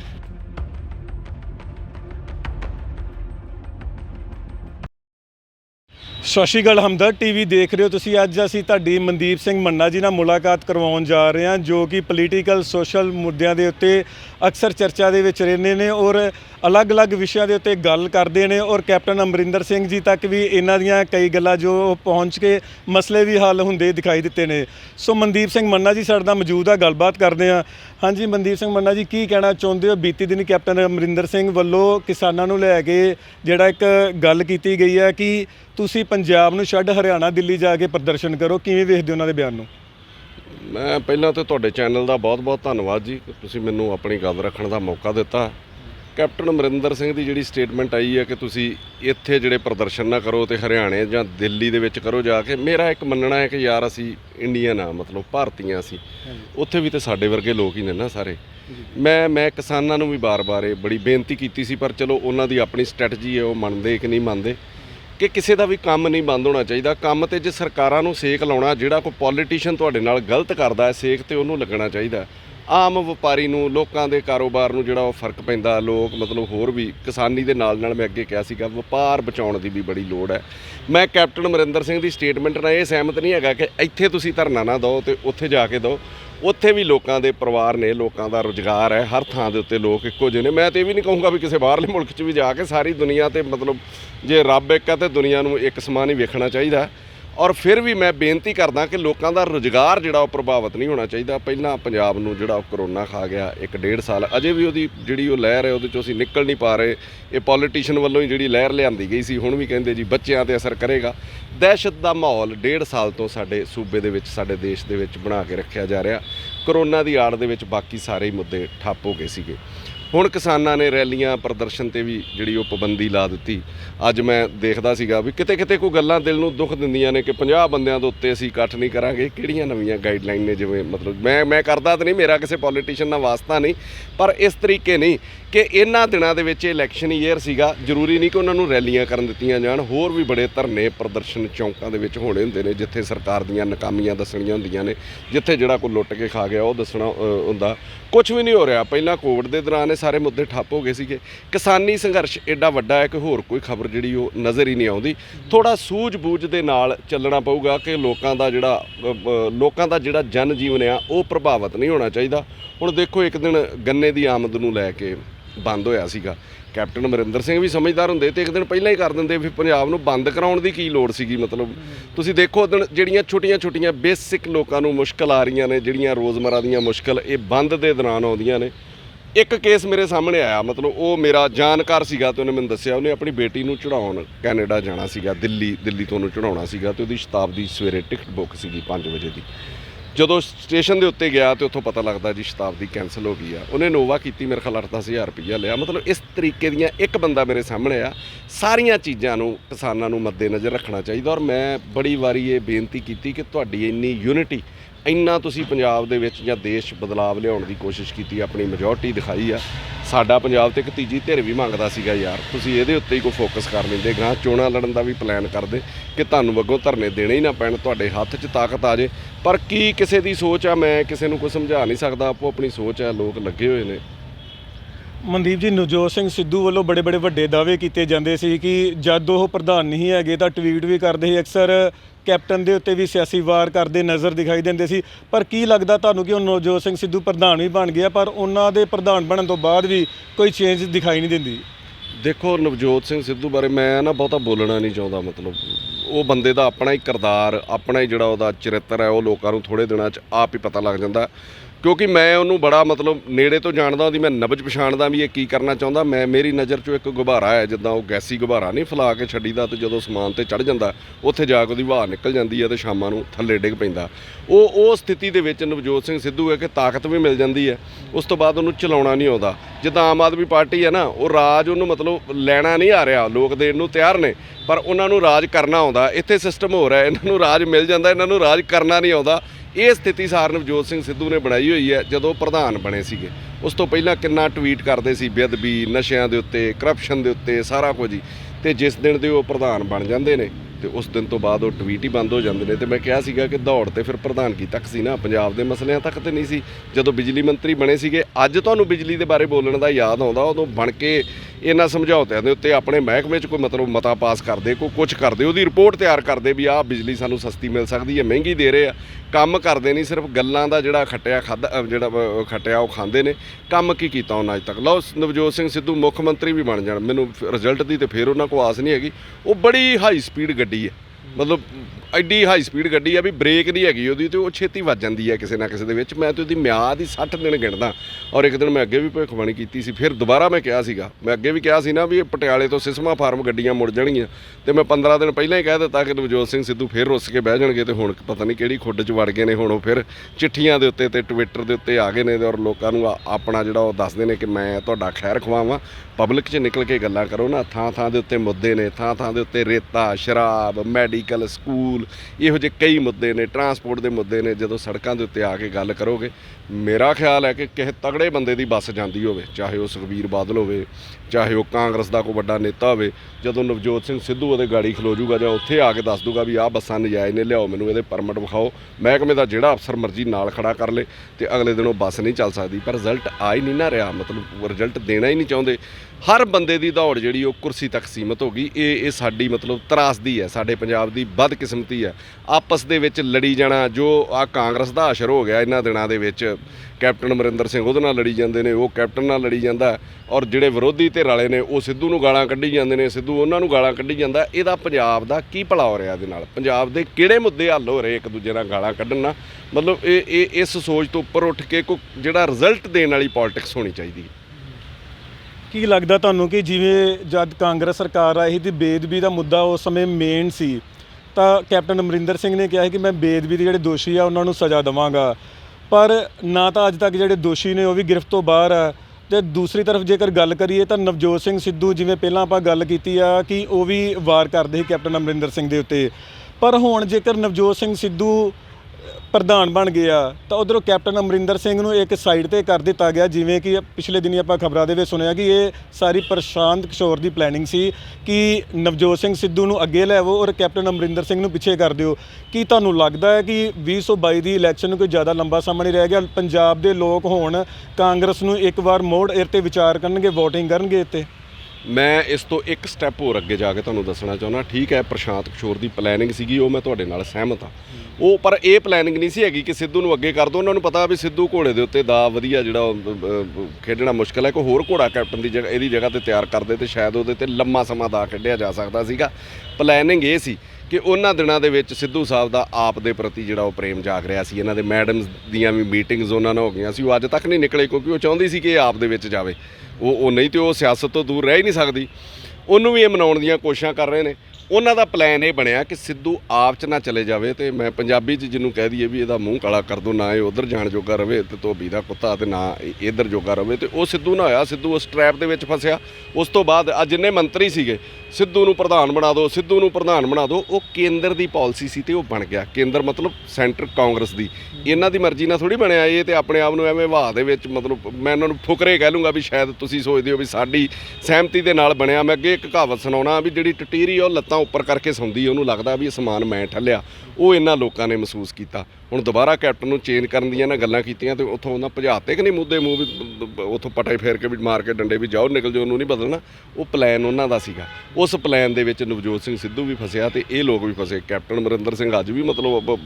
ਸਤਿ ਸ਼੍ਰੀ ਅਕਾਲ ਹਮਦਰ ਟੀਵੀ ਦੇਖ ਰਹੇ ਹੋ ਤੁਸੀਂ। ਅੱਜ ਅਸੀਂ ਤੁਹਾਡੀ ਮਨਦੀਪ ਸਿੰਘ ਮੰਨਾ ਜੀ ਨਾਲ ਮੁਲਾਕਾਤ ਕਰਵਾਉਣ ਜਾ ਰਹੇ ਹਾਂ, ਜੋ ਕਿ ਪੋਲੀਟੀਕਲ ਸੋਸ਼ਲ ਮੁੱਦਿਆਂ ਦੇ ਉੱਤੇ ਅਕਸਰ ਚਰਚਾ ਦੇ ਵਿੱਚ ਰਹਿੰਦੇ ਨੇ ਔਰ ਅਲੱਗ-ਅਲੱਗ ਵਿਸ਼ਿਆਂ ਦੇ ਉੱਤੇ ਗੱਲ ਕਰਦੇ ਨੇ ਔਰ ਕੈਪਟਨ ਅਮਰਿੰਦਰ ਸਿੰਘ ਜੀ ਤੱਕ ਵੀ ਇਹਨਾਂ ਦੀਆਂ ਕਈ ਗੱਲਾਂ ਜੋ ਪਹੁੰਚ ਕੇ ਮਸਲੇ ਵੀ ਹੱਲ ਹੁੰਦੇ ਦਿਖਾਈ ਦਿੱਤੇ ਨੇ। ਸੋ ਮਨਦੀਪ ਸਿੰਘ ਮੰਨਾ ਜੀ ਸਾਡੇ ਨਾਲ ਮੌਜੂਦ ਆ, ਗੱਲਬਾਤ ਕਰਦੇ ਆ। ਹਾਂਜੀ, ਮਨਦੀਪ ਸਿੰਘ ਮੰਨਾ ਜੀ, ਕੀ ਕਹਿਣਾ ਚਾਹੁੰਦੇ ਹੋ? ਬੀਤੀ ਦਿਨ ਕੈਪਟਨ ਅਮਰਿੰਦਰ ਸਿੰਘ ਵੱਲੋਂ ਕਿਸਾਨਾਂ ਨੂੰ ਲੈ ਕੇ ਜਿਹੜਾ ਇੱਕ ਗੱਲ ਕੀਤੀ ਗਈ ਹੈ ਕਿ ਤੁਸੀਂ ਪੰਜਾਬ ਨੂੰ ਛੱਡ ਹਰਿਆਣਾ, ਦਿੱਲੀ ਜਾ ਕੇ ਪ੍ਰਦਰਸ਼ਨ ਕਰੋ। ਕਿਵੇਂ ਵੇਖਦੇ ਹੋ ਉਹਨਾਂ ਦੇ ਬਿਆਨ ਨੂੰ? ਮੈਂ ਪਹਿਲਾਂ ਤੇ ਤੁਹਾਡੇ ਚੈਨਲ ਦਾ ਬਹੁਤ-ਬਹੁਤ ਧੰਨਵਾਦ ਜੀ। ਕਿ ਤੁਸੀਂ ਮੈਨੂੰ ਆਪਣੀ ਗੱਲ ਰੱਖਣ ਦਾ ਮੌਕਾ ਦਿੱਤਾ। ਕੈਪਟਨ ਅਮਰਿੰਦਰ ਸਿੰਘ ਦੀ ਜਿਹੜੀ ਸਟੇਟਮੈਂਟ ਆਈ ਹੈ ਕਿ ਤੁਸੀਂ ਇੱਥੇ ਜਿਹੜੇ ਪ੍ਰਦਰਸ਼ਨ ਨਾ ਕਰੋ ਤੇ ਹਰਿਆਣੇ ਜਾਂ ਦਿੱਲੀ ਦੇ ਵਿੱਚ ਕਰੋ ਜਾ ਕੇ ਮੇਰਾ ਇੱਕ ਮੰਨਣਾ ਹੈ ਕਿ ਯਾਰ ਅਸੀਂ ਇੰਡੀਅਨ ਆ ਮਤਲਬ ਭਾਰਤੀਆਂ ਅਸੀਂ ਉੱਥੇ ਵੀ ਤੇ ਸਾਡੇ ਵਰਗੇ ਲੋਕ ਹੀ ਨੇ ਨਾ ਸਾਰੇ। ਮੈਂ ਮੈਂ ਕਿਸਾਨਾਂ ਨੂੰ ਵੀ ਬਾਰ-ਬਾਰ ਇਹ ਬੜੀ ਬੇਨਤੀ ਕੀਤੀ ਸੀ ਪਰ ਚਲੋ ਉਹਨਾਂ ਦੀ ਆਪਣੀ ਸਟ੍ਰੈਟਜੀ ਹੈ ਉਹ ਮੰਨਦੇ ਕਿ ਨਹੀਂ ਮੰਨਦੇ। ਕਿ ਕਿਸੇ ਦਾ ਵੀ ਕੰਮ ਨਹੀਂ ਬੰਦ ਹੋਣਾ ਚਾਹੀਦਾ। ਕੰਮ ਤੇ ਜੇ ਸਰਕਾਰਾਂ ਨੂੰ ਸੇਕ ਲਾਉਣਾ, ਜਿਹੜਾ ਕੋਈ ਪੋਲੀਟੀਸ਼ੀਅਨ ਤੁਹਾਡੇ ਨਾਲ ਗਲਤ ਕਰਦਾ ਹੈ, ਸੇਕ ਤੇ ਉਹਨੂੰ ਲੱਗਣਾ ਚਾਹੀਦਾ ਆਮ ਵਪਾਰੀ ਨੂੰ, ਲੋਕਾਂ ਦੇ ਕਾਰੋਬਾਰ ਨੂੰ ਜਿਹੜਾ ਉਹ ਫ਼ਰਕ ਪੈਂਦਾ, ਲੋਕ ਮਤਲਬ ਹੋਰ ਵੀ ਕਿਸਾਨੀ ਦੇ ਨਾਲ ਨਾਲ ਮੈਂ ਅੱਗੇ ਕਿਹਾ ਸੀਗਾ, ਵਪਾਰ ਬਚਾਉਣ ਦੀ ਵੀ ਬੜੀ ਲੋੜ ਹੈ। ਮੈਂ ਕੈਪਟਨ ਅਮਰਿੰਦਰ ਸਿੰਘ ਦੀ ਸਟੇਟਮੈਂਟ ਨਾਲ ਇਹ ਸਹਿਮਤ ਨਹੀਂ ਹੈਗਾ ਕਿ ਇੱਥੇ ਤੁਸੀਂ ਧਰਨਾ ਨਾ ਦਿਓ ਤੇ ਉੱਥੇ ਜਾ ਕੇ ਦਿਓ। ਉੱਥੇ ਵੀ ਲੋਕਾਂ ਦੇ ਪਰਿਵਾਰ ਨੇ, ਲੋਕਾਂ ਦਾ ਰੁਜ਼ਗਾਰ ਹੈ, ਹਰ ਥਾਂ ਦੇ ਉੱਤੇ ਲੋਕ ਇੱਕੋ ਜਿਹੇ ਨੇ। ਮੈਂ ਤੇ ਇਹ ਵੀ ਨਹੀਂ ਕਹੂੰਗਾ ਵੀ ਕਿਸੇ ਬਾਹਰਲੇ ਮੁਲਕ 'ਚ ਵੀ ਜਾ ਕੇ ਸਾਰੀ ਦੁਨੀਆ ਤੇ ਮਤਲਬ ਜੇ ਰੱਬ ਇੱਕ ਹੈ ਤੇ ਦੁਨੀਆ ਨੂੰ ਇੱਕ ਸਮਾਨ ਹੀ ਵੇਖਣਾ ਚਾਹੀਦਾ। ਔਰ ਫਿਰ ਵੀ ਮੈਂ ਬੇਨਤੀ ਕਰਦਾ ਕਿ ਲੋਕਾਂ ਦਾ ਰੁਜ਼ਗਾਰ ਜਿਹੜਾ ਉਹ ਪ੍ਰਭਾਵਿਤ ਨਹੀਂ ਹੋਣਾ ਚਾਹੀਦਾ। ਪਹਿਲਾਂ ਪੰਜਾਬ ਨੂੰ ਜਿਹੜਾ ਉਹ ਕਰੋਨਾ ਖਾ ਗਿਆ, ਇੱਕ ਡੇਢ ਸਾਲ, ਅਜੇ ਵੀ ਉਹਦੀ ਜਿਹੜੀ ਉਹ ਲਹਿਰ ਹੈ, ਉਹਦੇ ਚੋਂ ਅਸੀਂ ਨਿਕਲ ਨਹੀਂ ਪਾ ਰਹੇ। ਇਹ ਪੋਲੀਟੀਸ਼ੀਅਨ ਵੱਲੋਂ ਹੀ ਜਿਹੜੀ ਲਹਿਰ ਲਿਆਂਦੀ ਗਈ ਸੀ, ਹੁਣ ਵੀ ਕਹਿੰਦੇ ਜੀ ਬੱਚਿਆਂ ਤੇ ਅਸਰ ਕਰੇਗਾ। ਦਹਿਸ਼ਤ ਦਾ ਮਾਹੌਲ ਡੇਢ ਸਾਲ ਤੋਂ ਸਾਡੇ ਸੂਬੇ ਦੇ ਵਿੱਚ, ਸਾਡੇ ਦੇਸ਼ ਦੇ ਵਿੱਚ ਬਣਾ ਕੇ ਰੱਖਿਆ ਜਾ ਰਿਹਾ। ਕਰੋਨਾ ਦੀ ਆੜ ਦੇ ਵਿੱਚ ਬਾਕੀ ਸਾਰੇ ਮੁੱਦੇ ਠੱਪ ਹੋ ਗਏ ਸੀਗੇ। ਹੁਣ ਕਿਸਾਨਾਂ ਨੇ ਰੈਲੀਆਂ, ਪ੍ਰਦਰਸ਼ਨ ਤੇ ਵੀ ਜਿਹੜੀ ਉਹ ਪਾਬੰਦੀ ਲਾ ਦਿੱਤੀ। ਅੱਜ ਮੈਂ ਦੇਖਦਾ ਸੀਗਾ ਵੀ ਕਿਤੇ ਕਿਤੇ ਕੋਈ ਗੱਲਾਂ ਦਿਲ ਨੂੰ ਦੁੱਖ ਦਿੰਦੀਆਂ ਨੇ ਕਿ 50 ਬੰਦਿਆਂ ਦੇ ਉੱਤੇ ਅਸੀਂ ਇਕੱਠ ਨਹੀਂ ਕਰਾਂਗੇ। ਕਿਹੜੀਆਂ ਨਵੀਆਂ ਗਾਈਡਲਾਈਨ ਨੇ ਜਿਵੇਂ ਮਤਲਬ ਮੈਂ ਮੈਂ ਕਰਦਾ ਤਾਂ ਨਹੀਂ, ਮੇਰਾ ਕਿਸੇ ਪੋਲੀਟੀਸ਼ੀਅਨ ਨਾਲ ਵਾਸਤਾ ਨਹੀਂ। ਪਰ ਇਸ ਤਰੀਕੇ ਨਹੀਂ। ਕਿ ਇਹਨਾਂ ਦਿਨਾਂ ਦੇ ਵਿੱਚ ਇਲੈਕਸ਼ਨ ਈਅਰ ਸੀਗਾ, ਜ਼ਰੂਰੀ ਨਹੀਂ ਕਿ ਉਹਨਾਂ ਨੂੰ ਰੈਲੀਆਂ ਕਰਨ ਦਿੱਤੀਆਂ ਜਾਣ, ਹੋਰ ਵੀ ਬੜੇ ਧਰਨੇ ਪ੍ਰਦਰਸ਼ਨ ਚੌਂਕਾਂ ਦੇ ਵਿੱਚ ਹੋਣੇ ਹੁੰਦੇ ਨੇ, ਜਿੱਥੇ ਸਰਕਾਰ ਦੀਆਂ ਨਕਾਮੀਆਂ ਦੱਸਣੀਆਂ ਹੁੰਦੀਆਂ ਨੇ, ਜਿੱਥੇ ਜਿਹੜਾ ਕੋਈ ਲੁੱਟ ਕੇ ਖਾ ਗਿਆ, ਉਹ ਦੱਸਣਾ ਹੁੰਦਾ। ਕੁਝ ਵੀ ਨਹੀਂ ਹੋ ਰਿਹਾ। ਪਹਿਲਾਂ ਕੋਵਿਡ ਦੇ ਦੌਰਾਨ ਇਹ ਸਾਰੇ ਮੁੱਦੇ ਠੱਪ ਹੋ ਗਏ ਸੀਗੇ। ਕਿਸਾਨੀ ਸੰਘਰਸ਼ ਐਡਾ ਵੱਡਾ ਹੈ ਕਿ ਹੋਰ ਕੋਈ ਖਬਰ ਜਿਹੜੀ ਉਹ ਨਜ਼ਰ ਹੀ ਨਹੀਂ ਆਉਂਦੀ। ਥੋੜਾ ਸੂਝ-ਬੂਝ ਦੇ ਨਾਲ ਚੱਲਣਾ ਪਊਗਾ ਕਿ ਲੋਕਾਂ ਦਾ ਜਿਹੜਾ ਲੋਕਾਂ ਦਾ ਜਿਹੜਾ ਜਨ ਜੀਵਨ ਆ, ਉਹ ਪ੍ਰਭਾਵਿਤ ਨਹੀਂ ਹੋਣਾ ਚਾਹੀਦਾ। ਹੁਣ ਦੇਖੋ, ਇੱਕ ਦਿਨ ਗੰਨੇ ਦੀ ਆਮਦ ਨੂੰ ਲੈ ਕੇ ਬੰਦ ਹੋਇਆ ਸੀਗਾ। ਕੈਪਟਨ ਅਮਰਿੰਦਰ ਸਿੰਘ ਵੀ ਸਮਝਦਾਰ ਹੁੰਦੇ ਤੇ ਇੱਕ ਦਿਨ ਪਹਿਲਾਂ ਹੀ ਕਰ ਦਿੰਦੇ ਵੀ ਪੰਜਾਬ ਨੂੰ ਬੰਦ ਕਰਾਉਣ ਦੀ ਕੀ ਲੋੜ ਸੀਗੀ, ਮਤਲਬ ਤੁਸੀਂ ਦੇਖੋ ਉਦਣ ਜਿਹੜੀਆਂ ਛੋਟੀਆਂ-ਛੋਟੀਆਂ ਬੇਸਿਕ ਲੋਕਾਂ ਨੂੰ ਮੁਸ਼ਕਲ ਆ ਰਹੀਆਂ ਨੇ, ਜਿਹੜੀਆਂ ਰੋਜ਼ਮਰਾ ਦੀਆਂ ਮੁਸ਼ਕਲ ਇਹ ਬੰਦ ਦੇ ਦੌਰਾਨ ਆਉਂਦੀਆਂ ਨੇ। ਇੱਕ ਕੇਸ ਮੇਰੇ ਸਾਹਮਣੇ ਆਇਆ, ਮਤਲਬ ਉਹ ਮੇਰਾ ਜਾਣਕਾਰ ਸੀਗਾ ਤੇ ਉਹਨੇ ਮੈਨੂੰ ਦੱਸਿਆ, ਉਹਨੇ ਆਪਣੀ ਬੇਟੀ ਨੂੰ ਚੜਾਉਣ ਕੈਨੇਡਾ ਜਾਣਾ ਸੀਗਾ, ਦਿੱਲੀ ਦਿੱਲੀ ਤੋਂ ਉਹਨੂੰ ਚੜਾਉਣਾ ਸੀਗਾ ਤੇ ਉਹਦੀ ਸ਼ਤਾਬਦੀ ਸਵੇਰੇ ਟਿਕਟ ਬੁੱਕ ਸੀਗੀ 5 ਵਜੇ ਦੀ। ਜਦੋਂ ਸਟੇਸ਼ਨ ਦੇ ਉੱਤੇ ਗਿਆ ਤੇ ਉੱਥੋਂ ਪਤਾ ਲੱਗਦਾ ਜੀ ਸ਼ਤਾਬਦੀ ਕੈਨਸਲ ਹੋ ਗਈ ਆ। ਉਹਨੇ ਨੋਵਾ ਕੀਤੀ, ਮੇਰੇ ਖਿਆਲ 8-10000 ਰੁਪਈਆ ਲਿਆ। ਮਤਲਬ ਇਸ ਤਰੀਕੇ ਦੀਆਂ ਇੱਕ ਬੰਦਾ ਮੇਰੇ ਸਾਹਮਣੇ ਆ। ਸਾਰੀਆਂ ਚੀਜ਼ਾਂ ਨੂੰ, ਕਿਸਾਨਾਂ ਨੂੰ ਮੱਦੇਨਜ਼ਰ ਰੱਖਣਾ ਚਾਹੀਦਾ ਔਰ ਮੈਂ ਬੜੀ ਵਾਰੀ ਇਹ ਬੇਨਤੀ ਕੀਤੀ ਕਿ ਤੁਹਾਡੀ ਇੰਨੀ ਯੂਨਿਟੀ ਇੰਨਾ ਤੁਸੀਂ ਪੰਜਾਬ ਦੇ ਵਿੱਚ ਜਾਂ ਦੇਸ਼ ਬਦਲਾਵ ਲਿਆਉਣ ਦੀ ਕੋਸ਼ਿਸ਼ ਕੀਤੀ, ਆਪਣੀ ਮੈਜੋਰਟੀ ਦਿਖਾਈ ਆ। ਸਾਡਾ ਪੰਜਾਬ ਤੇ ਇੱਕ ਤੀਜੀ ਧਿਰ ਵੀ ਮੰਗਦਾ ਸੀਗਾ ਯਾਰ, ਤੁਸੀਂ ਇਹਦੇ ਉੱਤੇ ਹੀ ਕੋਈ ਫੋਕਸ ਕਰ ਲੈਂਦੇ ਗਾਂ ਚੋਣਾਂ ਲੜਨ ਦਾ ਵੀ ਪਲਾਨ ਕਰਦੇ ਕਿ ਤੁਹਾਨੂੰ ਅੱਗੋਂ ਧਰਨੇ ਦੇਣੇ ਹੀ ਨਾ ਪੈਣ, ਤੁਹਾਡੇ ਹੱਥ 'ਚ ਤਾਕਤ ਆ ਜੇ। ਪਰ ਕੀ ਕਿਸੇ ਦੀ ਸੋਚ ਆ, ਮੈਂ ਕਿਸੇ ਨੂੰ ਕੋਈ ਸਮਝਾ ਨਹੀਂ ਸਕਦਾ, ਆਪੋ ਆਪਣੀ ਸੋਚ ਆ, ਲੋਕ ਲੱਗੇ ਹੋਏ ਨੇ। ਮਨਦੀਪ ਜੀ, ਨਵਜੋਤ ਸਿੰਘ ਸਿੱਧੂ ਵੱਲੋਂ ਬੜੇ ਬੜੇ ਵੱਡੇ ਦਾਅਵੇ ਕੀਤੇ ਜਾਂਦੇ ਸੀ ਕਿ ਜਦ ਉਹ ਪ੍ਰਧਾਨ ਨਹੀਂ ਹੈਗੇ ਤਾਂ ਟਵੀਟ ਵੀ ਕਰਦੇ ਸੀ। ਅਕਸਰ ਕੈਪਟਨ ਦੇ ਉੱਤੇ ਵੀ ਸਿਆਸੀ ਵਾਰ ਕਰਦੇ ਨਜ਼ਰ ਦਿਖਾਈ ਦਿੰਦੇ ਸੀ। ਪਰ ਕੀ ਲੱਗਦਾ ਤੁਹਾਨੂੰ ਕਿ ਉਹ ਨਵਜੋਤ ਸਿੰਘ ਸਿੱਧੂ ਪ੍ਰਧਾਨ ਵੀ ਬਣ ਗਿਆ, ਪਰ ਉਹਨਾਂ ਦੇ ਪ੍ਰਧਾਨ ਬਣਨ ਤੋਂ ਬਾਅਦ ਵੀ ਕੋਈ ਚੇਂਜ ਦਿਖਾਈ ਨਹੀਂ ਦਿੰਦੀ? ਦੇਖੋ, ਨਵਜੋਤ ਸਿੰਘ ਸਿੱਧੂ ਬਾਰੇ ਮੈਂ ਨਾ ਬਹੁਤਾ ਬੋਲਣਾ ਨਹੀਂ ਚਾਹੁੰਦਾ, ਮਤਲਬ ਉਹ ਬੰਦੇ ਦਾ ਆਪਣਾ ਹੀ ਕਿਰਦਾਰ, ਆਪਣਾ ਹੀ ਜਿਹੜਾ ਉਹਦਾ ਚਰਿੱਤਰ ਹੈ, ਉਹ ਲੋਕਾਂ ਨੂੰ ਥੋੜੇ ਦਿਨਾਂ 'ਚ ਆਪ ਹੀ ਪਤਾ ਲੱਗ ਜਾਂਦਾ। ਕਿਉਂਕਿ ਮੈਂ ਉਹਨੂੰ ਬੜਾ ਮਤਲਬ ਨੇੜੇ ਤੋਂ ਜਾਣਦਾ ਉਹਦੀ, ਮੈਂ ਨਬਜ ਪਛਾਣਦਾ ਵੀ ਇਹ ਕੀ ਕਰਨਾ ਚਾਹੁੰਦਾ। ਮੈਂ, ਮੇਰੀ ਨਜ਼ਰ 'ਚੋਂ ਇੱਕ ਗੁਬਾਰਾ ਹੈ, ਜਿੱਦਾਂ ਉਹ ਗੈਸੀ ਗੁਬਾਰਾ ਨਹੀਂ ਫਲਾ ਕੇ ਛੱਡੀਦਾ ਤੇ ਜਦੋਂ ਸਮਾਨ ਤੇ ਚੜ ਜਾਂਦਾ, ਉੱਥੇ ਜਾ ਕੇ ਉਹਦੀ ਹਵਾ ਨਿਕਲ ਜਾਂਦੀ ਹੈ ਤੇ ਸ਼ਾਮਾਂ ਨੂੰ ਥੱਲੇ ਡਿੱਗ ਪੈਂਦਾ। ਉਹ ਉਹ ਸਥਿਤੀ ਦੇ ਵਿੱਚ ਨਵਜੋਤ ਸਿੰਘ ਸਿੱਧੂ ਹੈ ਕਿ ਤਾਕਤ ਵੀ ਮਿਲ ਜਾਂਦੀ ਹੈ। ਉਸ ਤੋਂ ਬਾਅਦ ਉਹਨੂੰ ਚਲਾਉਣਾ ਨਹੀਂ ਆਉਂਦਾ। ਜਿੱਦਾਂ ਆਮ ਆਦਮੀ ਪਾਰਟੀ ਹੈ ਨਾ, ਉਹ ਰਾਜ ਉਹਨੂੰ ਮਤਲਬ ਲੈਣਾ ਨਹੀਂ ਆ ਰਿਹਾ, ਲੋਕ ਦੇਣ ਨੂੰ ਤਿਆਰ ਨੇ, ਪਰ ਉਹਨਾਂ ਨੂੰ ਰਾਜ ਕਰਨਾ ਆਉਂਦਾ। ਇੱਥੇ ਸਿਸਟਮ ਹੋ ਰਿਹਾ ਇਹਨਾਂ ਨੂੰ ਰਾਜ ਮਿਲ ਜਾਂਦਾ, ਇਹਨਾਂ ਨੂੰ ਰਾਜ ਕਰਨਾ ਨਹੀਂ ਆਉਂਦਾ। ਇਹ ਸਥਿਤੀ ਸਾਰ ਨਵਜੋਤ ਸਿੰਘ ਸਿੱਧੂ ਨੇ ਬਣਾਈ ਹੋਈ ਹੈ ਜਦੋਂ ਪ੍ਰਧਾਨ ਬਣੇ ਸੀਗੇ। ਉਸ ਤੋਂ ਪਹਿਲਾਂ ਕਿੰਨਾ ਟਵੀਟ ਕਰਦੇ ਸੀ ਬੇਅਦਬੀ, ਨਸ਼ਿਆਂ ਦੇ ਉੱਤੇ ਕਰਪਸ਼ਨ ਦੇ ਉੱਤੇ, ਸਾਰਾ ਕੁਝ ਹੀ। ਤੇ ਜਿਸ ਦਿਨ ਦੇ ਉਹ ਪ੍ਰਧਾਨ ਬਣ ਜਾਂਦੇ ਨੇ, ਤੇ ਉਸ ਦਿਨ ਤੋਂ ਬਾਅਦ ਉਹ ਟਵੀਟ ਹੀ ਬੰਦ ਹੋ ਜਾਂਦੇ ਨੇ। ਤੇ ਮੈਂ ਕਿਹਾ ਸੀਗਾ ਕਿ ਦੌੜ ਤੇ ਫਿਰ ਪ੍ਰਧਾਨਗੀ ਤੱਕ ਸੀ ਨਾ, ਪੰਜਾਬ ਦੇ ਮਸਲਿਆਂ ਤੱਕ ਤੇ ਨਹੀਂ ਸੀ। ਜਦੋਂ ਬਿਜਲੀ ਮੰਤਰੀ ਬਣੇ ਸੀਗੇ ਅੱਜ ਤੁਹਾਨੂੰ ਬਿਜਲੀ ਦੇ ਬਾਰੇ ਬੋਲਣ ਦਾ ਯਾਦ ਆਉਂਦਾ, ਉਦੋਂ ਬਣ ਕੇ ਇਹਨਾਂ ਸਮਝੌਤਿਆਂ ਦੇ ਉੱਤੇ ਆਪਣੇ ਮਹਿਕਮੇ 'ਚ ਕੋਈ ਮਤਲਬ ਮਤਾ ਪਾਸ ਕਰਦੇ, ਕੋਈ ਕੁਝ ਕਰਦੇ, ਉਹਦੀ ਰਿਪੋਰਟ ਤਿਆਰ ਕਰਦੇ ਵੀ ਆਹ ਬਿਜਲੀ ਸਾਨੂੰ ਸਸਤੀ ਮਿਲ ਸਕਦੀ ਹੈ, ਮਹਿੰਗੀ ਦੇ ਰਹੇ ਆ। ਕੰਮ ਕਰਦੇ ਨਹੀਂ, ਸਿਰਫ ਗੱਲਾਂ ਦਾ ਜਿਹੜਾ ਖੱਟਿਆ ਖਾਦਾ ਜਿਹੜਾ, ਅਹ ਖੱਟਿਆ ਉਹ ਖਾਂਦੇ ਨੇ। ਕੰਮ ਕੀ ਕੀਤਾ ਉਹਨਾਂ ਅੱਜ ਤੱਕ? ਲਓ ਨਵਜੋਤ ਸਿੰਘ ਸਿੱਧੂ ਮੁੱਖ ਮੰਤਰੀ ਵੀ ਬਣ ਜਾਣ। ਮੈਨੂੰ ਰਿਜ਼ਲਟ ਦੀ ਤੇ ਫੇਰ ਉਹਨਾਂ ਕੋਲ ਆਸ ਨਹੀਂ ਹੈਗੀ। ਉਹ ਬੜੀ ਹਾਈ ਸਪੀਡ ਗੱਡੀ ਹੈ। ਮਤਲਬ ਐਡੀ ਹਾਈ ਸਪੀਡ ਗੱਡੀ ਆ ਵੀ ਬ੍ਰੇਕ ਨਹੀਂ ਹੈਗੀ ਉਹਦੀ ਤੇ ਉਹ ਛੇਤੀ ਵੱਜ ਜਾਂਦੀ ਹੈ ਕਿਸੇ ਨਾ ਕਿਸੇ ਦੇ ਵਿੱਚ। ਮੈਂ ਤੇ ਉਹਦੀ ਮਿਆਦ ਹੀ 60 ਦਿਨ ਗਿਣਦਾ ਔਰ ਇੱਕ ਦਿਨ ਮੈਂ ਅੱਗੇ ਵੀ ਭਵਿੱਖਬਾਣੀ ਕੀਤੀ ਸੀ। ਫਿਰ ਦੁਬਾਰਾ ਮੈਂ ਕਿਹਾ ਸੀਗਾ, ਮੈਂ ਅੱਗੇ ਵੀ ਕਿਹਾ ਸੀ ਨਾ ਵੀ ਇਹ ਪਟਿਆਲੇ ਤੋਂ ਸਿਸਮਾ ਫਾਰਮ ਗੱਡੀਆਂ ਮੁੜ ਜਾਣਗੀਆਂ ਤੇ ਮੈਂ 15 ਦਿਨ ਪਹਿਲਾਂ ਹੀ ਕਹਿ ਦਿੱਤਾ ਕਿ ਨਵਜੋਤ ਸਿੰਘ ਸਿੱਧੂ ਫਿਰ ਰੁੱਸ ਕੇ ਬਹਿ ਜਾਣਗੇ ਤੇ ਹੁਣ ਪਤਾ ਨਹੀਂ ਕਿਹੜੀ ਖੁੱਡ 'ਚ ਵੜ ਗਏ ਨੇ, ਹੁਣ ਉਹ ਫਿਰ ਚਿੱਠੀਆਂ ਦੇ ਉੱਤੇ ਤੇ ਟਵਿੱਟਰ ਦੇ ਉੱਤੇ ਆ ਗਏ ਨੇ ਤੇ ਔਰ ਲੋਕਾਂ ਨੂੰ ਆਪਣਾ ਜਿਹੜਾ ਉਹ ਦੱਸਦੇ ਨੇ ਕਿ ਮੈਂ ਤੁਹਾਡਾ ਖੈਰ ਖਵਾਵਾਂ। ਪਬਲਿਕ 'ਚ ਨਿਕਲ ਕੇ ਗੱਲਾਂ ਕਰੋ ਨਾ, ਥਾਂ ਥਾਂ ਦੇ ਉੱਤੇ ਮੁੱਦੇ ਨੇ, ਥਾਂ ਥਾਂ ਦੇ ਉੱਤੇ ਰੇਤਾ, ਸ਼ਰਾਬ, ਮੈਡੀਕਲ, ਸਕੂਲ, ਇਹੋ ਜਿਹੇ ਕਈ ਮੁੱਦੇ ਨੇ, ਟਰਾਂਸਪੋਰਟ ਦੇ ਮੁੱਦੇ ਨੇ, ਜਦੋਂ ਸੜਕਾਂ ਦੇ ਉੱਤੇ ਆ ਕੇ ਗੱਲ ਕਰੋਗੇ ਮੇਰਾ ਖਿਆਲ ਹੈ ਕਿ ਕਿਸੇ ਤਗੜੇ ਬੰਦੇ ਦੀ ਬੱਸ ਜਾਂਦੀ ਹੋਵੇ, ਚਾਹੇ ਉਹ ਸੁਖਬੀਰ ਬਾਦਲ ਹੋਵੇ, ਚਾਹੇ ਉਹ ਕਾਂਗਰਸ ਦਾ ਕੋਈ ਵੱਡਾ ਨੇਤਾ ਹੋਵੇ, ਜਦੋਂ ਨਵਜੋਤ ਸਿੰਘ ਸਿੱਧੂ ਉਹਦੇ ਗਾੜੀ ਖਲੋ ਜੂਗਾ ਜਾਂ ਉੱਥੇ ਆ ਕੇ ਦੱਸ ਦੂਗਾ ਵੀ ਆਹ ਬੱਸਾਂ ਨਜਾਇਜ਼ ਨੇ, ਲਿਆਓ ਮੈਨੂੰ ਇਹਦੇ ਪਰਮਿਟ ਵਿਖਾਓ, ਮਹਿਕਮੇ ਦਾ ਜਿਹੜਾ ਅਫਸਰ ਮਰਜ਼ੀ ਨਾਲ ਖੜਾ ਕਰ ਲੇ ਤੇ ਅਗਲੇ ਦਿਨ ਉਹ ਬੱਸ ਨਹੀਂ ਚੱਲ ਸਕਦੀ, ਪਰ ਰਿਜ਼ਲਟ ਆ ਹੀ ਨਹੀਂ ਨਾ ਰਿਹਾ, ਮਤਲਬ ਰਿਜ਼ਲਟ ਦੇਣਾ ਹੀ ਨਹੀਂ ਚਾਹੁੰਦੇ। ਹਰ ਬੰਦੇ ਦੀ ਦੌੜ ਜਿਹੜੀ ਉਹ ਕੁਰਸੀ ਤੱਕ ਸੀਮਤ ਹੋ ਗਈ। ਇਹ ਇਹ ਸਾਡੀ ਮਤਲਬ ਤਰਾਸਦੀ ਹੈ, ਸਾਡੇ ਪੰਜਾਬ ਦੀ ਬਦਕਿਸਮਤੀ ਹੈ। ਆਪਸ ਦੇ ਵਿੱਚ ਲੜੀ ਜਾਣਾ, ਜੋ ਆ ਕਾਂਗਰਸ ਦਾ ਅਸਰ ਹੋ ਗਿਆ ਇਹਨਾਂ ਦਿਨਾਂ ਦੇ ਵਿੱਚ, ਕੈਪਟਨ ਅਮਰਿੰਦਰ ਸਿੰਘ ਉਹਦੇ ਨਾਲ ਲੜੀ ਜਾਂਦੇ ਨੇ, ਉਹ ਕੈਪਟਨ ਨਾਲ ਲੜੀ ਜਾਂਦਾ ਔਰ ਜਿਹੜੇ ਵਿਰੋਧੀ ਧਿਰ ਵਾਲੇ ਨੇ, ਉਹ ਸਿੱਧੂ ਨੂੰ ਗਾਲਾਂ ਕੱਢੀ ਜਾਂਦੇ ਨੇ, ਸਿੱਧੂ ਉਹਨਾਂ ਨੂੰ ਗਾਲਾਂ ਕੱਢੀ ਜਾਂਦਾ। ਇਹਦਾ ਪੰਜਾਬ ਦਾ ਕੀ ਭਲਾ ਹੋ ਰਿਹਾ ਇਹਦੇ ਨਾਲ? ਪੰਜਾਬ ਦੇ ਕਿਹੜੇ ਮੁੱਦੇ ਹੱਲ ਹੋ ਰਹੇ ਇੱਕ ਦੂਜੇ ਨਾਲ ਗਾਲਾਂ ਕੱਢਣ ਨਾਲ? ਮਤਲਬ ਇਹ ਇਹ, ਇਸ ਸੋਚ ਤੋਂ ਉੱਪਰ ਉੱਠ ਕੇ ਕੋਈ ਜਿਹੜਾ ਰਿਜ਼ਲਟ ਦੇਣ ਵਾਲੀ ਪੋਲਿਟਿਕਸ ਹੋਣੀ ਚਾਹੀਦੀ ਹੈ। ਕੀ ਲੱਗਦਾ ਤੁਹਾਨੂੰ ਕਿ ਜਿਵੇਂ ਜਦ ਕਾਂਗਰਸ ਸਰਕਾਰ ਆਈ ਸੀ ਤੇ ਬੇਦਬੀ ਦਾ ਮੁੱਦਾ ਉਸ ਸਮੇਂ ਮੇਨ ਸੀ, ਤਾਂ ਕੈਪਟਨ ਅਮਰਿੰਦਰ ਸਿੰਘ ਨੇ ਕਿਹਾ ਸੀ ਕਿ ਮੈਂ ਬੇਦਬੀ ਦੇ ਜਿਹੜੇ ਦੋਸ਼ੀ ਆ, ਉਹਨਾਂ ਨੂੰ ਸਜ਼ਾ ਦੇਵਾਂਗਾ। ਪਰ ਨਾ ਤਾਂ ਅੱਜ ਤੱਕ ਜਿਹੜੇ ਦੋਸ਼ੀ ਨੇ ਉਹ ਵੀ ਗ੍ਰਿਫਤ ਤੋਂ ਬਾਹਰ ਆ। ਤੇ ਦੂਸਰੀ ਤਰਫ ਜੇਕਰ ਗੱਲ ਕਰੀਏ ਤਾਂ ਨਵਜੋਤ ਸਿੰਘ ਸਿੱਧੂ, ਜਿਵੇਂ ਪਹਿਲਾਂ ਆਪਾਂ ਗੱਲ ਕੀਤੀ ਆ ਕਿ ਉਹ ਵੀ ਵਾਰ ਕਰਦੇ ਸੀ ਕੈਪਟਨ ਅਮਰਿੰਦਰ ਸਿੰਘ ਦੇ ਉੱਤੇ। ਪਰ ਹੁਣ ਜੇਕਰ ਨਵਜੋਤ ਸਿੰਘ ਸਿੱਧੂ ਪ੍ਰਧਾਨ ਬਣ ਗਿਆ ਤਾਂ ਉਧਰੋਂ ਕੈਪਟਨ ਅਮਰਿੰਦਰ ਸਿੰਘ ਨੂੰ ਇੱਕ ਸਾਈਡ ਤੇ ਕਰ ਦਿੱਤਾ ਗਿਆ, ਜਿਵੇਂ ਕਿ ਪਿਛਲੇ ਦਿਨੀ ਆਪਾਂ ਖਬਰਾਂ ਦੇ ਵਿੱਚ ਸੁਣਿਆ ਕਿ ਇਹ ਸਾਰੀ ਪ੍ਰਸ਼ਾਂਤ ਕਿਸ਼ੋਰ ਦੀ ਪਲੈਨਿੰਗ ਸੀ ਕਿ ਨਵਜੋਤ ਸਿੰਘ ਸਿੱਧੂ ਨੂੰ ਅੱਗੇ ਲੈਵੋ ਔਰ ਕੈਪਟਨ ਅਮਰਿੰਦਰ ਸਿੰਘ ਨੂੰ ਪਿੱਛੇ ਕਰ ਦਿਓ। ਕੀ ਤੁਹਾਨੂੰ ਲੱਗਦਾ ਹੈ ਕਿ 2022 ਦੀ ਇਲੈਕਸ਼ਨ ਨੂੰ ਕੋਈ ਜ਼ਿਆਦਾ ਲੰਬਾ ਸਮਾਂ ਨਹੀਂ ਰਹਿ ਗਿਆ? ਪੰਜਾਬ ਦੇ ਲੋਕ ਹੁਣ ਕਾਂਗਰਸ ਨੂੰ ਇੱਕ ਵਾਰ ਮੋੜ ਇਹ ਤੇ ਵਿਚਾਰ ਕਰਨਗੇ, VOTING ਕਰਨਗੇ ਇੱਥੇ? ਮੈਂ ਇਸ ਤੋਂ ਇੱਕ ਸਟੈਪ ਹੋਰ ਅੱਗੇ ਜਾ ਕੇ ਤੁਹਾਨੂੰ ਦੱਸਣਾ ਚਾਹੁੰਦਾ, ਠੀਕ ਹੈ, ਪ੍ਰਸ਼ਾਂਤ ਕਿਸ਼ੋਰ ਦੀ ਪਲੈਨਿੰਗ ਸੀਗੀ, ਉਹ ਮੈਂ ਤੁਹਾਡੇ ਨਾਲ ਸਹਿਮਤ ਹਾਂ। ਉਹ ਪਰ ਇਹ ਪਲੈਨਿੰਗ ਨਹੀਂ ਸੀ ਹੈਗੀ ਕਿ ਸਿੱਧੂ ਨੂੰ ਅੱਗੇ ਕਰ ਦੋ। ਉਹਨਾਂ ਨੂੰ ਪਤਾ ਵੀ ਸਿੱਧੂ ਘੋੜੇ ਦੇ ਉੱਤੇ ਦਾ ਵਧੀਆ ਜਿਹੜਾ ਉਹ, ਅ, ਖੇਡਣਾ ਮੁਸ਼ਕਲ ਹੈ। ਕੋਈ ਹੋਰ ਘੋੜਾ ਕੈਪਟਨ ਦੀ ਜਗ੍ਹਾ ਇਹਦੀ ਜਗ੍ਹਾ ਤੇ ਤਿਆਰ ਕਰਦੇ ਤੇ ਸ਼ਾਇਦ ਉਹਦੇ ਤੇ ਲੰਮਾ ਸਮਾਂ ਦਾ ਖੇਡਿਆ ਜਾ ਸਕਦਾ ਸੀਗਾ। ਪਲੈਨਿੰਗ ਇਹ ਸੀ ਕਿ ਉਹਨਾਂ ਦਿਨਾਂ ਦੇ ਵਿੱਚ ਸਿੱਧੂ ਸਾਹਿਬ ਦਾ ਆਪ ਦੇ ਪ੍ਰਤੀ ਜਿਹੜਾ ਉਹ ਪ੍ਰੇਮ ਜਾਗ ਰਿਹਾ ਸੀ। ਇਹਨਾਂ ਦੇ ਮੈਡਮਸ ਦੀਆਂ ਵੀ ਮੀਟਿੰਗਸ ਉਹਨਾਂ ਨਾਲ ਹੋ ਗਈਆਂ ਸੀ। ਉਹ ਅੱਜ ਤੱਕ ਨਹੀਂ ਨਿਕਲੇ ਕਿਉਂਕਿ ਉਹ ਚਾਹੁੰਦੀ ਸੀ ਕਿ ਇਹ ਆਪ ਦੇ ਵਿੱਚ ਜਾਵੇ। ਉਹ ਉਹ ਨਹੀਂ ਤੇ ਉਹ ਸਿਆਸਤ ਤੋਂ ਦੂਰ ਰਹਿ ਹੀ ਨਹੀਂ ਸਕਦੀ। ਉਹਨੂੰ ਵੀ ਇਹ ਮਨਾਉਣ ਦੀਆਂ ਕੋਸ਼ਿਸ਼ਾਂ ਕਰ ਰਹੇ ਨੇ। ਉਹਨਾਂ ਦਾ ਪਲਾਨ ਇਹ ਬਣਿਆ ਕਿ ਸਿੱਧੂ ਆਪ ਚ ਨਾ ਚਲੇ ਜਾਵੇ ਤੇ ਮੈਂ ਪੰਜਾਬੀ ਚ ਜਿਹਨੂੰ ਕਹਿ ਦਈਏ ਵੀ ਇਹਦਾ ਮੂੰਹ ਕਾਲਾ ਕਰ ਦੋ, ਨਾ ਇਹ ਉਧਰ ਜਾਣ ਜੋਗਾ ਰਵੇ ਤੇ ਧੋਬੀ ਦਾ ਕੁੱਤਾ ਤੇ ਨਾ ਇਹ ਇੱਧਰ ਜੋਗਾ ਰਵੇ ਤੇ ਉਹ ਸਿੱਧੂ ਨਾ ਹੋਇਆ। ਸਿੱਧੂ ਉਸ ਟ੍ਰੈਪ ਦੇ ਵਿੱਚ ਫਸਿਆ। ਉਸ ਤੋਂ ਬਾਅਦ ਅੱਜ ਜਿੰਨੇ ਮੰਤਰੀ ਸੀਗੇ, ਸਿੱਧੂ ਨੂੰ ਪ੍ਰਧਾਨ ਬਣਾ ਦਿਓ ਸਿੱਧੂ ਨੂੰ ਪ੍ਰਧਾਨ ਬਣਾ ਦਿਓ ਉਹ ਕੇਂਦਰ ਦੀ ਪਾਲਿਸੀ ਸੀ ਤੇ ਉਹ ਬਣ ਗਿਆ। ਕੇਂਦਰ ਮਤਲਬ ਸੈਂਟਰ ਕਾਂਗਰਸ ਦੀ। ਇਹਨਾਂ ਦੀ ਮਰਜ਼ੀ ਨਾਲ ਥੋੜੀ ਬਣਿਆ ਇਹ ਤੇ ਆਪਣੇ ਆਪ ਨੂੰ ਐਵੇਂ ਵਾਹ ਦੇ ਵਿੱਚ ਮਤਲਬ ਮੈਂ ਇਹਨਾਂ ਨੂੰ ਫੁਕਰੇ ਕਹਿ ਲੂੰਗਾ ਵੀ ਸ਼ਾਇਦ ਤੁਸੀਂ ਸੋਚਦੇ ਹੋ ਵੀ ਸਾਡੀ ਸਹਿਮਤੀ ਦੇ ਨਾਲ ਬਣਿਆ। ਮੈਂ ਅੱਗੇ ਇੱਕ ਕਹਾਵਤ ਸੁਣਾਉਣਾ ਵੀ ਜਿਹੜੀ ਟਟੀਰੀ ਉਹ ਲੱਤਾਂ ਉੱਪਰ ਕਰਕੇ ਸੌਂਦੀ ਉਹਨੂੰ ਲੱਗਦਾ ਵੀ ਸਮਾਨ ਮੈਂ ਠੱਲਿਆ। ਉਹ ਇਹਨਾਂ ਲੋਕਾਂ ਨੇ ਮਹਿਸੂਸ ਕੀਤਾ। ਹੁਣ ਦੁਬਾਰਾ ਕੈਪਟਨ ਨੂੰ ਚੇਂਜ ਕਰਨ ਦੀਆਂ ਨਾ ਗੱਲਾਂ ਕੀਤੀਆਂ ਤੇ ਉੱਥੋਂ ਉਹਨਾਂ ਭਜਾਤੇ ਕਿ ਨਹੀਂ ਮੁੱਦੇ ਮੂੰਹ ਵੀ, ਉੱਥੋਂ ਪਟੇ ਫੇਰ ਕੇ ਵੀ ਮਾਰ ਕੇ ਡੰਡੇ ਵੀ ਜਾਓ, ਨਿਕਲ ਜਾਓ, ਉਹਨੂੰ ਨਹੀਂ ਬਦਲਣਾ। ਉਹ ਪਲਾਨ ਉਹਨਾਂ ਦਾ ਸੀਗਾ। ਉਸ ਪਲਾਨ ਦੇ ਵਿੱਚ ਨਵਜੋਤ ਸਿੰਘ ਸਿੱਧੂ ਵੀ ਫਸਿਆ ਤੇ ਇਹ ਲੋਕ ਵੀ ਫਸੇ। ਕੈਪਟਨ ਅਮਰਿੰਦਰ ਸਿੰਘ ਅੱਜ ਵੀ ਮਤਲਬ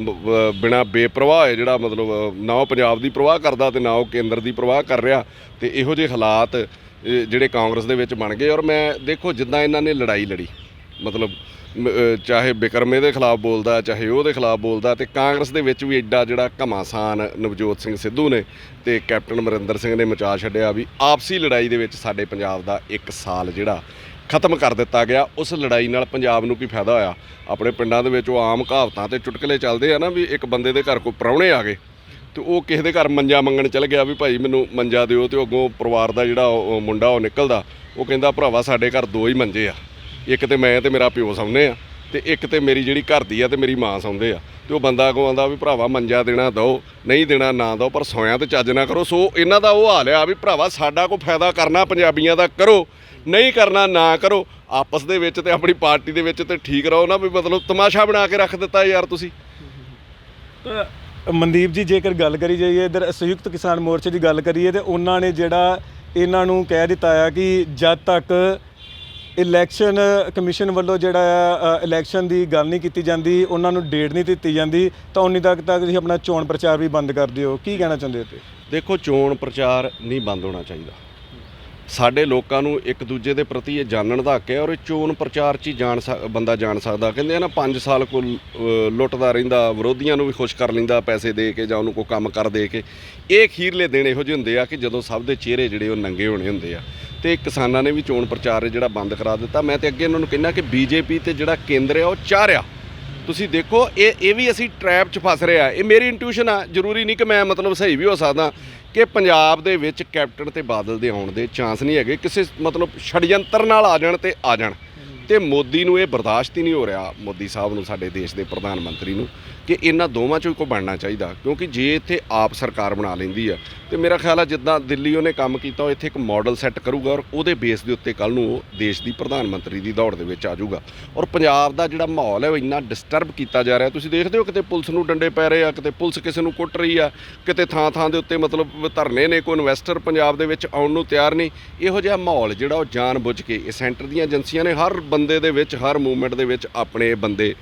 ਬ- ਬਿਨਾਂ ਬੇਪਰਵਾਹ ਹੈ ਜਿਹੜਾ ਮਤਲਬ, ਨਾ ਉਹ ਪੰਜਾਬ ਦੀ ਪ੍ਰਵਾਹ ਕਰਦਾ ਤੇ ਨਾ ਉਹ ਕੇਂਦਰ ਦੀ ਪ੍ਰਵਾਹ ਕਰ ਰਿਹਾ। ਤੇ ਇਹੋ ਜਿਹੇ ਹਾਲਾਤ ਜਿਹੜੇ ਕਾਂਗਰਸ ਦੇ ਵਿੱਚ ਬਣ ਗਏ। ਔਰ ਮੈਂ, ਦੇਖੋ, ਜਿੱਦਾਂ ਇਹਨਾਂ ਨੇ ਲੜਾਈ ਲੜੀ, ਮਤਲਬ ਚਾਹੇ ਬਿਕਰਮੇ ਦੇ ਖਿਲਾਫ ਬੋਲਦਾ, ਚਾਹੇ ਉਹਦੇ ਖਿਲਾਫ ਬੋਲਦਾ, ਤੇ ਕਾਂਗਰਸ ਦੇ ਵਿੱਚ ਵੀ ਐਡਾ ਜਿਹੜਾ ਘਮਾਸਾਨ ਨਵਜੋਤ ਸਿੰਘ ਸਿੱਧੂ ਨੇ ਤੇ ਕੈਪਟਨ ਅਮਰਿੰਦਰ ਸਿੰਘ ਨੇ ਮਚਾ ਛੱਡਿਆ ਵੀ ਆਪਸੀ ਲੜਾਈ ਦੇ ਵਿੱਚ ਸਾਡੇ ਪੰਜਾਬ ਦਾ ਇੱਕ ਸਾਲ ਜਿਹੜਾ ਖਤਮ ਕਰ ਦਿੱਤਾ ਗਿਆ। ਉਸ ਲੜਾਈ ਨਾਲ ਪੰਜਾਬ ਨੂੰ ਕੀ ਫਾਇਦਾ ਹੋਇਆ? ਆਪਣੇ ਪਿੰਡਾਂ ਦੇ ਵਿੱਚ ਉਹ ਆਮ ਕਹਾਵਤਾਂ ਤੇ ਚੁਟਕਲੇ ਚੱਲਦੇ ਆ ਨਾ ਵੀ ਇੱਕ ਬੰਦੇ ਦੇ ਘਰ ਕੋਈ ਪ੍ਰਾਹੁਣੇ ਆ ਗਏ। ਤੇ ਉਹ ਕਿਸੇ ਦੇ ਘਰ ਮੰਜਾ ਮੰਗਣ ਚਲ ਗਿਆ ਵੀ ਭਾਈ ਮੈਨੂੰ ਮੰਜਾ ਦਿਓ ਤੇ ਉਹ ਅੱਗੋਂ ਪਰਿਵਾਰ ਦਾ ਜਿਹੜਾ ਉਹ ਮੁੰਡਾ ਉਹ ਨਿਕਲਦਾ, ਉਹ ਕਹਿੰਦਾ, ਭਰਾਵਾ, ਸਾਡੇ ਘਰ ਦੋ ਹੀ ਮੰਜੇ ਆ। ਇੱਕ ਤੇ ਮੈਂ ਤੇ ਮੇਰਾ ਪਿਓ ਸੌਂਦੇ ਆ ਤੇ ਇੱਕ ਤੇ ਮੇਰੀ ਜਿਹੜੀ ਘਰ ਦੀ ਆ ਤੇ ਮੇਰੀ ਮਾਂ ਸੌਂਦੇ ਆ। ਤੇ ਉਹ ਬੰਦਾ ਕੋ ਆਂਦਾ ਵੀ, ਭਰਾਵਾ, ਮੰਜਾ ਦੇਣਾ ਦਿਓ ਨਹੀਂ ਦੇਣਾ ਨਾ ਦਿਓ ਪਰ ਸੋਇਆ ਤੇ ਚੱਜ ਨਾ ਕਰੋ। ਸੋ ਇਹਨਾਂ ਦਾ ਉਹ ਹਾਲ ਆ ਵੀ, ਭਰਾਵਾ, ਸਾਡਾ ਕੋਈ ਫਾਇਦਾ ਕਰਨਾ ਪੰਜਾਬੀਆਂ ਦਾ ਕਰੋ, ਨਹੀਂ ਕਰਨਾ ਨਾ ਕਰੋ। ਆਪਸ ਦੇ ਵਿੱਚ ਤੇ ਆਪਣੀ ਪਾਰਟੀ ਦੇ ਵਿੱਚ ਤੇ ਠੀਕ ਰਹੋ ਨਾ ਵੀ ਮਤਲਬ ਤਮਾਸ਼ਾ ਬਣਾ ਕੇ ਰੱਖ ਦਿੱਤਾ ਯਾਰ ਤੁਸੀਂ। ਮਨਦੀਪ ਜੀ, ਜੇਕਰ ਗੱਲ ਕਰੀ ਜਾਈਏ, ਇਧਰ ਸੰਯੁਕਤ ਕਿਸਾਨ ਮੋਰਚੇ ਦੀ ਗੱਲ ਕਰੀਏ, ਤੇ ਉਹਨਾਂ ਨੇ ਜਿਹੜਾ ਇਹਨਾਂ ਨੂੰ ਕਹਿ ਦਿੱਤਾ ਆ ਕਿ ਜਦ ਤੱਕ ਇਲੈਕਸ਼ਨ ਕਮਿਸ਼ਨ ਵੱਲੋਂ ਜਿਹੜਾ ਆ ਇਲੈਕਸ਼ਨ ਦੀ ਗੱਲ ਨਹੀਂ ਕੀਤੀ ਜਾਂਦੀ, ਉਹਨਾਂ ਨੂੰ ਡੇਟ ਨਹੀਂ ਦਿੱਤੀ ਜਾਂਦੀ, ਤਾਂ ਉਨੀ ਤੱਕ ਤੱਕ ਤੁਸੀਂ ਆਪਣਾ ਚੋਣ ਪ੍ਰਚਾਰ ਵੀ ਬੰਦ ਕਰ ਦਿਓ। ਕੀ ਕਹਿਣਾ ਚਾਹੁੰਦੇ ਹੋ ਤੇ ਦੇਖੋ, ਚੋਣ ਪ੍ਰਚਾਰ ਨਹੀਂ ਬੰਦ ਹੋਣਾ ਚਾਹੀਦਾ। ਸਾਡੇ ਲੋਕਾਂ ਨੂੰ ਇੱਕ ਦੂਜੇ ਦੇ ਪ੍ਰਤੀ ਇਹ ਜਾਣਨ ਦਾ ਹੱਕ ਹੈ ਔਰ ਇਹ ਚੋਣ ਪ੍ਰਚਾਰ 'ਚ ਹੀ ਜਾਣ ਸਕ- ਬੰਦਾ ਜਾਣ ਸਕਦਾ। ਕਹਿੰਦੇ ਆ ਨਾ 5 ਸਾਲ ਕੋ ਲੁੱਟਦਾ ਰਹਿੰਦਾ, ਵਿਰੋਧੀਆਂ ਨੂੰ ਵੀ ਖੁਸ਼ ਕਰ ਲੈਂਦਾ, ਪੈਸੇ ਦੇ ਕੇ ਜਾਂ ਉਹਨੂੰ ਕੋਈ ਕੰਮ ਕਰ ਦੇ ਕੇ। ਇਹ ਖੀਰਲੇ ਦਿਨ ਇਹੋ ਜਿਹੇ ਹੁੰਦੇ ਆ ਕਿ ਜਦੋਂ ਸਭ ਦੇ ਚਿਹਰੇ ਜਿਹੜੇ ਉਹ ਨੰਗੇ ਹੋਣੇ ਹੁੰਦੇ ਆ। ਤੇ ਕਿਸਾਨਾਂ ਨੇ ਵੀ ਚੋਣ ਪ੍ਰਚਾਰ ਜਿਹੜਾ ਬੰਦ ਕਰਾ ਦਿੱਤਾ। ਮੈਂ ਤੇ ਅੱਗੇ ਇਹਨਾਂ ਨੂੰ ਕਹਿੰਦਾ ਕਿ ਬੀਜੇਪੀ ਤੇ ਜਿਹੜਾ ਕੇਂਦਰ ਆ, ਉਹ ਚਾਹ ਰਿਹਾ। ਤੁਸੀਂ ਦੇਖੋ, ਇਹ ਇਹ ਵੀ ਅਸੀਂ ਟ੍ਰੈਪ 'ਚ ਫਸ ਰਿਹਾ ਇਹ ਮੇਰੀ ਇੰਟੂਇਸ਼ਨ ਆ। ਜ਼ਰੂਰੀ ਨਹੀਂ ਕਿ ਮੈਂ ਮਤਲਬ ਸਹੀ ਵੀ ਹੋ ਸਕਦਾ। ਕਿ ਪੰਜਾਬ ਦੇ ਵਿੱਚ ਕੈਪਟਨ ਤੇ ਬਾਦਲ ਦੇ ਆਉਣ ਦੇ ਚਾਂਸ ਨਹੀਂ ਹੈਗੇ, ਕਿਸੇ ਮਤਲਬ ਛੜਯੰਤਰ ਨਾਲ ਆ ਜਾਣ ਤੇ ਆ ਜਾਣ। ਤੇ ਮੋਦੀ ਨੂੰ ਇਹ ਬਰਦਾਸ਼ਤ ਹੀ ਨਹੀਂ ਹੋ ਰਿਹਾ, ਮੋਦੀ ਸਾਹਿਬ ਨੂੰ ਸਾਡੇ ਦੇਸ਼ ਦੇ ਪ੍ਰਧਾਨ ਮੰਤਰੀ ਨੂੰ। ਕਿ ਇਹਨਾਂ ਦੋਵਾਂ ਚੋਂ ਹੀ ਕੋਈ ਬਣਨਾ ਚਾਹੀਦਾ, ਕਿਉਂਕਿ ਜੇ ਇੱਥੇ ਆਪ ਸਰਕਾਰ ਬਣਾ ਲੈਂਦੀ ਆ, ਤੇ ਮੇਰਾ ਖਿਆਲ ਆ ਜਿੱਦਾਂ ਦਿੱਲੀ ਉਹਨੇ ਕੰਮ ਕੀਤਾ, ਉਹ ਇੱਥੇ ਇੱਕ ਮਾਡਲ ਸੈੱਟ ਕਰੂਗਾ ਔਰ ਉਹਦੇ ਬੇਸ ਦੇ ਉੱਤੇ ਕੱਲ ਨੂੰ ਉਹ ਦੇਸ਼ ਦੀ ਪ੍ਰਧਾਨ ਮੰਤਰੀ ਦੀ ਦੌੜ ਦੇ ਵਿੱਚ ਆ ਜਾਊਗਾ। ਔਰ ਪੰਜਾਬ ਦਾ ਜਿਹੜਾ ਮਾਹੌਲ ਹੈ ਉਹ ਇੰਨਾ ਡਿਸਟਰਬ ਕੀਤਾ ਜਾ ਰਿਹਾ, ਤੁਸੀਂ ਦੇਖਦੇ ਹੋ ਕਿਤੇ ਪੁਲਿਸ ਨੂੰ ਡੰਡੇ ਪੈ ਰਹੇ ਆ, ਕਿਤੇ ਪੁਲਿਸ ਕਿਸੇ ਨੂੰ ਕੁੱਟ ਰਹੀ ਆ, ਕਿਤੇ ਥਾਂ ਥਾਂ ਦੇ ਉੱਤੇ ਮਤਲਬ ਧਰਨੇ ਨੇ, ਕੋਈ ਇਨਵੈਸਟਰ ਪੰਜਾਬ ਦੇ ਵਿੱਚ ਆਉਣ ਨੂੰ ਤਿਆਰ ਨਹੀਂ। ਇਹੋ ਜਿਹਾ ਮਾਹੌਲ ਜਿਹੜਾ ਉਹ ਜਾਣ ਬੁੱਝ ਕੇ, ਇਹ ਸੈਂਟਰ ਦੀਆਂ ਏਜੰਸੀਆਂ ਨੇ ਹਰ ਬੰਦੇ ਦੇ ਵਿੱਚ, ਹਰ ਮੂਵਮੈਂਟ ਦੇ ਵਿੱਚ ਆਪਣੇ ਬੰਦੇ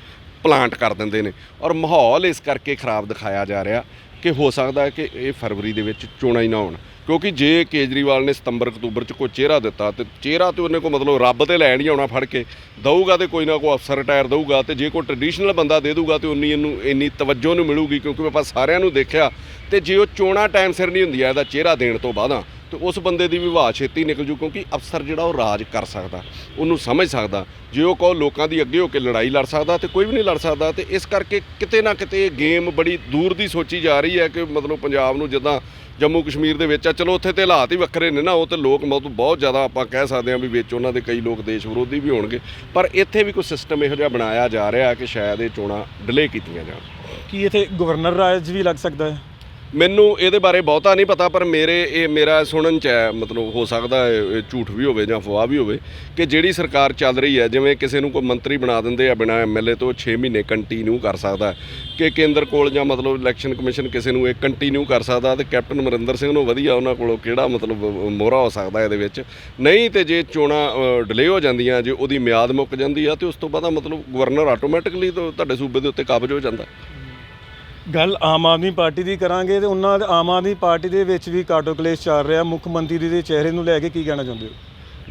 ਪਲਾਂਟ ਕਰ ਦਿੰਦੇ ਨੇ। ਔਰ ਮਾਹੌਲ ਇਸ ਕਰਕੇ ਖਰਾਬ ਦਿਖਾਇਆ ਜਾ ਰਿਹਾ ਕਿ ਹੋ ਸਕਦਾ ਕਿ ਇਹ ਫਰਵਰੀ ਦੇ ਵਿੱਚ ਚੋਣਾਂ ਹੀ ਨਾ ਹੋਣ। ਕਿਉਂਕਿ ਜੇ ਕੇਜਰੀਵਾਲ ਨੇ ਸਤੰਬਰ, ਅਕਤੂਬਰ ਚ ਕੋਈ ਚਿਹਰਾ ਦਿੱਤਾ ਤੇ ਚਿਹਰਾ ਤੇ ਉਹਨੇ ਕੋ ਮਤਲਬ ਰੱਬ ਤੇ ਲੈਣ ਹੀ ਆਉਣਾ ਫੜ ਕੇ ਦਊਗਾ ਤੇ ਕੋਈ ਨਾ ਕੋਈ ਅਫਸਰ ਰਿਟਾਇਰ ਦਊਗਾ ਤੇ ਜੇ ਕੋਈ ਟ੍ਰੈਡੀਸ਼ਨਲ ਬੰਦਾ ਦੇ ਦਊਗਾ ਤੇ ਉਨੀ ਇਹਨੂੰ ਇੰਨੀ ਤਵੱਜੋ ਨੂੰ ਮਿਲੂਗੀ ਕਿਉਂਕਿ ਆਪਾਂ ਸਾਰਿਆਂ ਨੂੰ ਦੇਖਿਆ ਤੇ ਜੇ ਉਹ ਚੋਣਾਂ ਟਾਈਮ ਸਿਰ ਨਹੀਂ ਹੁੰਦੀਆਂ, ਇਹਦਾ ਚਿਹਰਾ ਦੇਣ ਤੋਂ ਬਾਅਦਾਂ ਤੇ ਉਸ ਬੰਦੇ ਦੀ ਵਿਵਾਹ ਛੇਤੀ ਨਿਕਲ ਜੂ ਕਿਉਂਕਿ ਅਫਸਰ ਜਿਹੜਾ ਉਹ ਰਾਜ ਕਰ ਸਕਦਾ, ਉਹਨੂੰ ਸਮਝ ਸਕਦਾ, ਜੇ ਉਹ ਕਹੋ ਲੋਕਾਂ ਦੀ ਅੱਗੇ ਹੋ ਕੇ ਲੜਾਈ ਲੜ ਸਕਦਾ ਤੇ ਕੋਈ ਵੀ ਨਹੀਂ ਲੜ ਸਕਦਾ ਤੇ ਇਸ ਕਰਕੇ ਕਿਤੇ ਨਾ ਕਿਤੇ ਇਹ ਗੇਮ ਬੜੀ ਦੂਰ ਦੀ ਸੋਚੀ ਜਾ ਰਹੀ ਹੈ ਕਿ ਮਤਲਬ ਪੰਜਾਬ ਨੂੰ ਜਿੱਦਾਂ ਜੰਮੂ ਕਸ਼ਮੀਰ ਦੇ ਵਿੱਚ ਆ, ਚਲੋ ਉੱਥੇ ਤੇ ਹਾਲਾਤ ਹੀ ਵੱਖਰੇ ਨੇ ਨਾ, ਉਹ ਤੇ ਲੋਕ ਮਤਲਬ ਬਹੁਤ ਜ਼ਿਆਦਾ ਆਪਾਂ ਕਹਿ ਸਕਦੇ ਹਾਂ ਵੀ ਵਿੱਚ ਉਹਨਾਂ ਦੇ ਕਈ ਲੋਕ ਦੇਸ਼ ਵਿਰੋਧੀ ਵੀ ਹੋਣਗੇ, ਪਰ ਇੱਥੇ ਵੀ ਕੋਈ ਸਿਸਟਮ ਇਹੋ ਜਿਹਾ ਬਣਾਇਆ ਜਾ ਰਿਹਾ ਕਿ ਸ਼ਾਇਦ ਇਹ ਚੋਣਾਂ ਡਿਲੇ ਕੀਤੀਆਂ ਜਾਣ। ਕੀ ਇੱਥੇ ਗਵਰਨਰ ਰਾਜ ਵੀ ਲੱਗ ਸਕਦਾ ਹੈ? ਮੈਨੂੰ ਇਹਦੇ ਬਾਰੇ ਬਹੁਤਾ ਨਹੀਂ ਪਤਾ, ਪਰ ਮੇਰੇ ਇਹ ਮੇਰਾ ਸੁਣਨ ਚ ਹੈ, ਮਤਲਬ ਹੋ ਸਕਦਾ ਹੈ ਝੂਠ ਵੀ ਹੋਵੇ ਜਾਂ ਅਫਵਾਹ ਵੀ ਹੋਵੇ, ਕਿ ਜਿਹੜੀ ਸਰਕਾਰ ਚੱਲ ਰਹੀ ਹੈ, ਜਿਵੇਂ ਕਿਸੇ ਨੂੰ ਕੋਈ ਮੰਤਰੀ ਬਣਾ ਦਿੰਦੇ ਆ, ਬਿਨਾਂ ਐਮਐਲਏ ਤੋਂ 6 ਮਹੀਨੇ ਕੰਟੀਨਿਊ ਕਰ ਸਕਦਾ ਕਿ ਕੇਂਦਰ ਕੋਲ ਜਾਂ ਮਤਲਬ ਇਲੈਕਸ਼ਨ ਕਮਿਸ਼ਨ ਕਿਸੇ ਨੂੰ ਇਹ ਕੰਟੀਨਿਊ ਕਰ ਸਕਦਾ ਤੇ ਕੈਪਟਨ ਅਮਰਿੰਦਰ ਸਿੰਘ ਨੂੰ ਵਧੀਆ ਉਹਨਾਂ ਕੋਲੋਂ ਕਿਹੜਾ ਮਤਲਬ ਮੋਹਰਾ ਹੋ ਸਕਦਾ ਇਹਦੇ ਵਿੱਚ। ਨਹੀਂ ਤੇ ਜੇ ਚੋਣਾਂ ਡਿਲੇ ਹੋ ਜਾਂਦੀਆਂ, ਜੇ ਉਹਦੀ ਮਿਆਦ ਮੁੱਕ ਜਾਂਦੀ ਆ, ਤੇ ਉਸ ਤੋਂ ਬਾਅਦ ਮਤਲਬ ਗਵਰਨਰ ਆਟੋਮੈਟਿਕਲੀ ਤੁਹਾਡੇ ਸੂਬੇ ਦੇ ਉੱਤੇ ਕਾਬਜ ਹੋ ਜਾਂਦਾ। ਗੱਲ ਆਮ ਆਦਮੀ ਪਾਰਟੀ ਦੀ ਕਰਾਂਗੇ ਤੇ ਉਹਨਾਂ ਦੇ ਆਮ ਆਦਮੀ ਪਾਰਟੀ ਦੇ ਵਿੱਚ ਵੀ ਕਾਟੋ ਕਲੇਸ਼ ਚੱਲ ਰਿਹਾ। ਮੁੱਖ ਮੰਤਰੀ ਦੇ ਚਿਹਰੇ ਨੂੰ ਲੈ ਕੇ ਕੀ ਕਹਿਣਾ ਚਾਹੁੰਦੇ ਹੋ?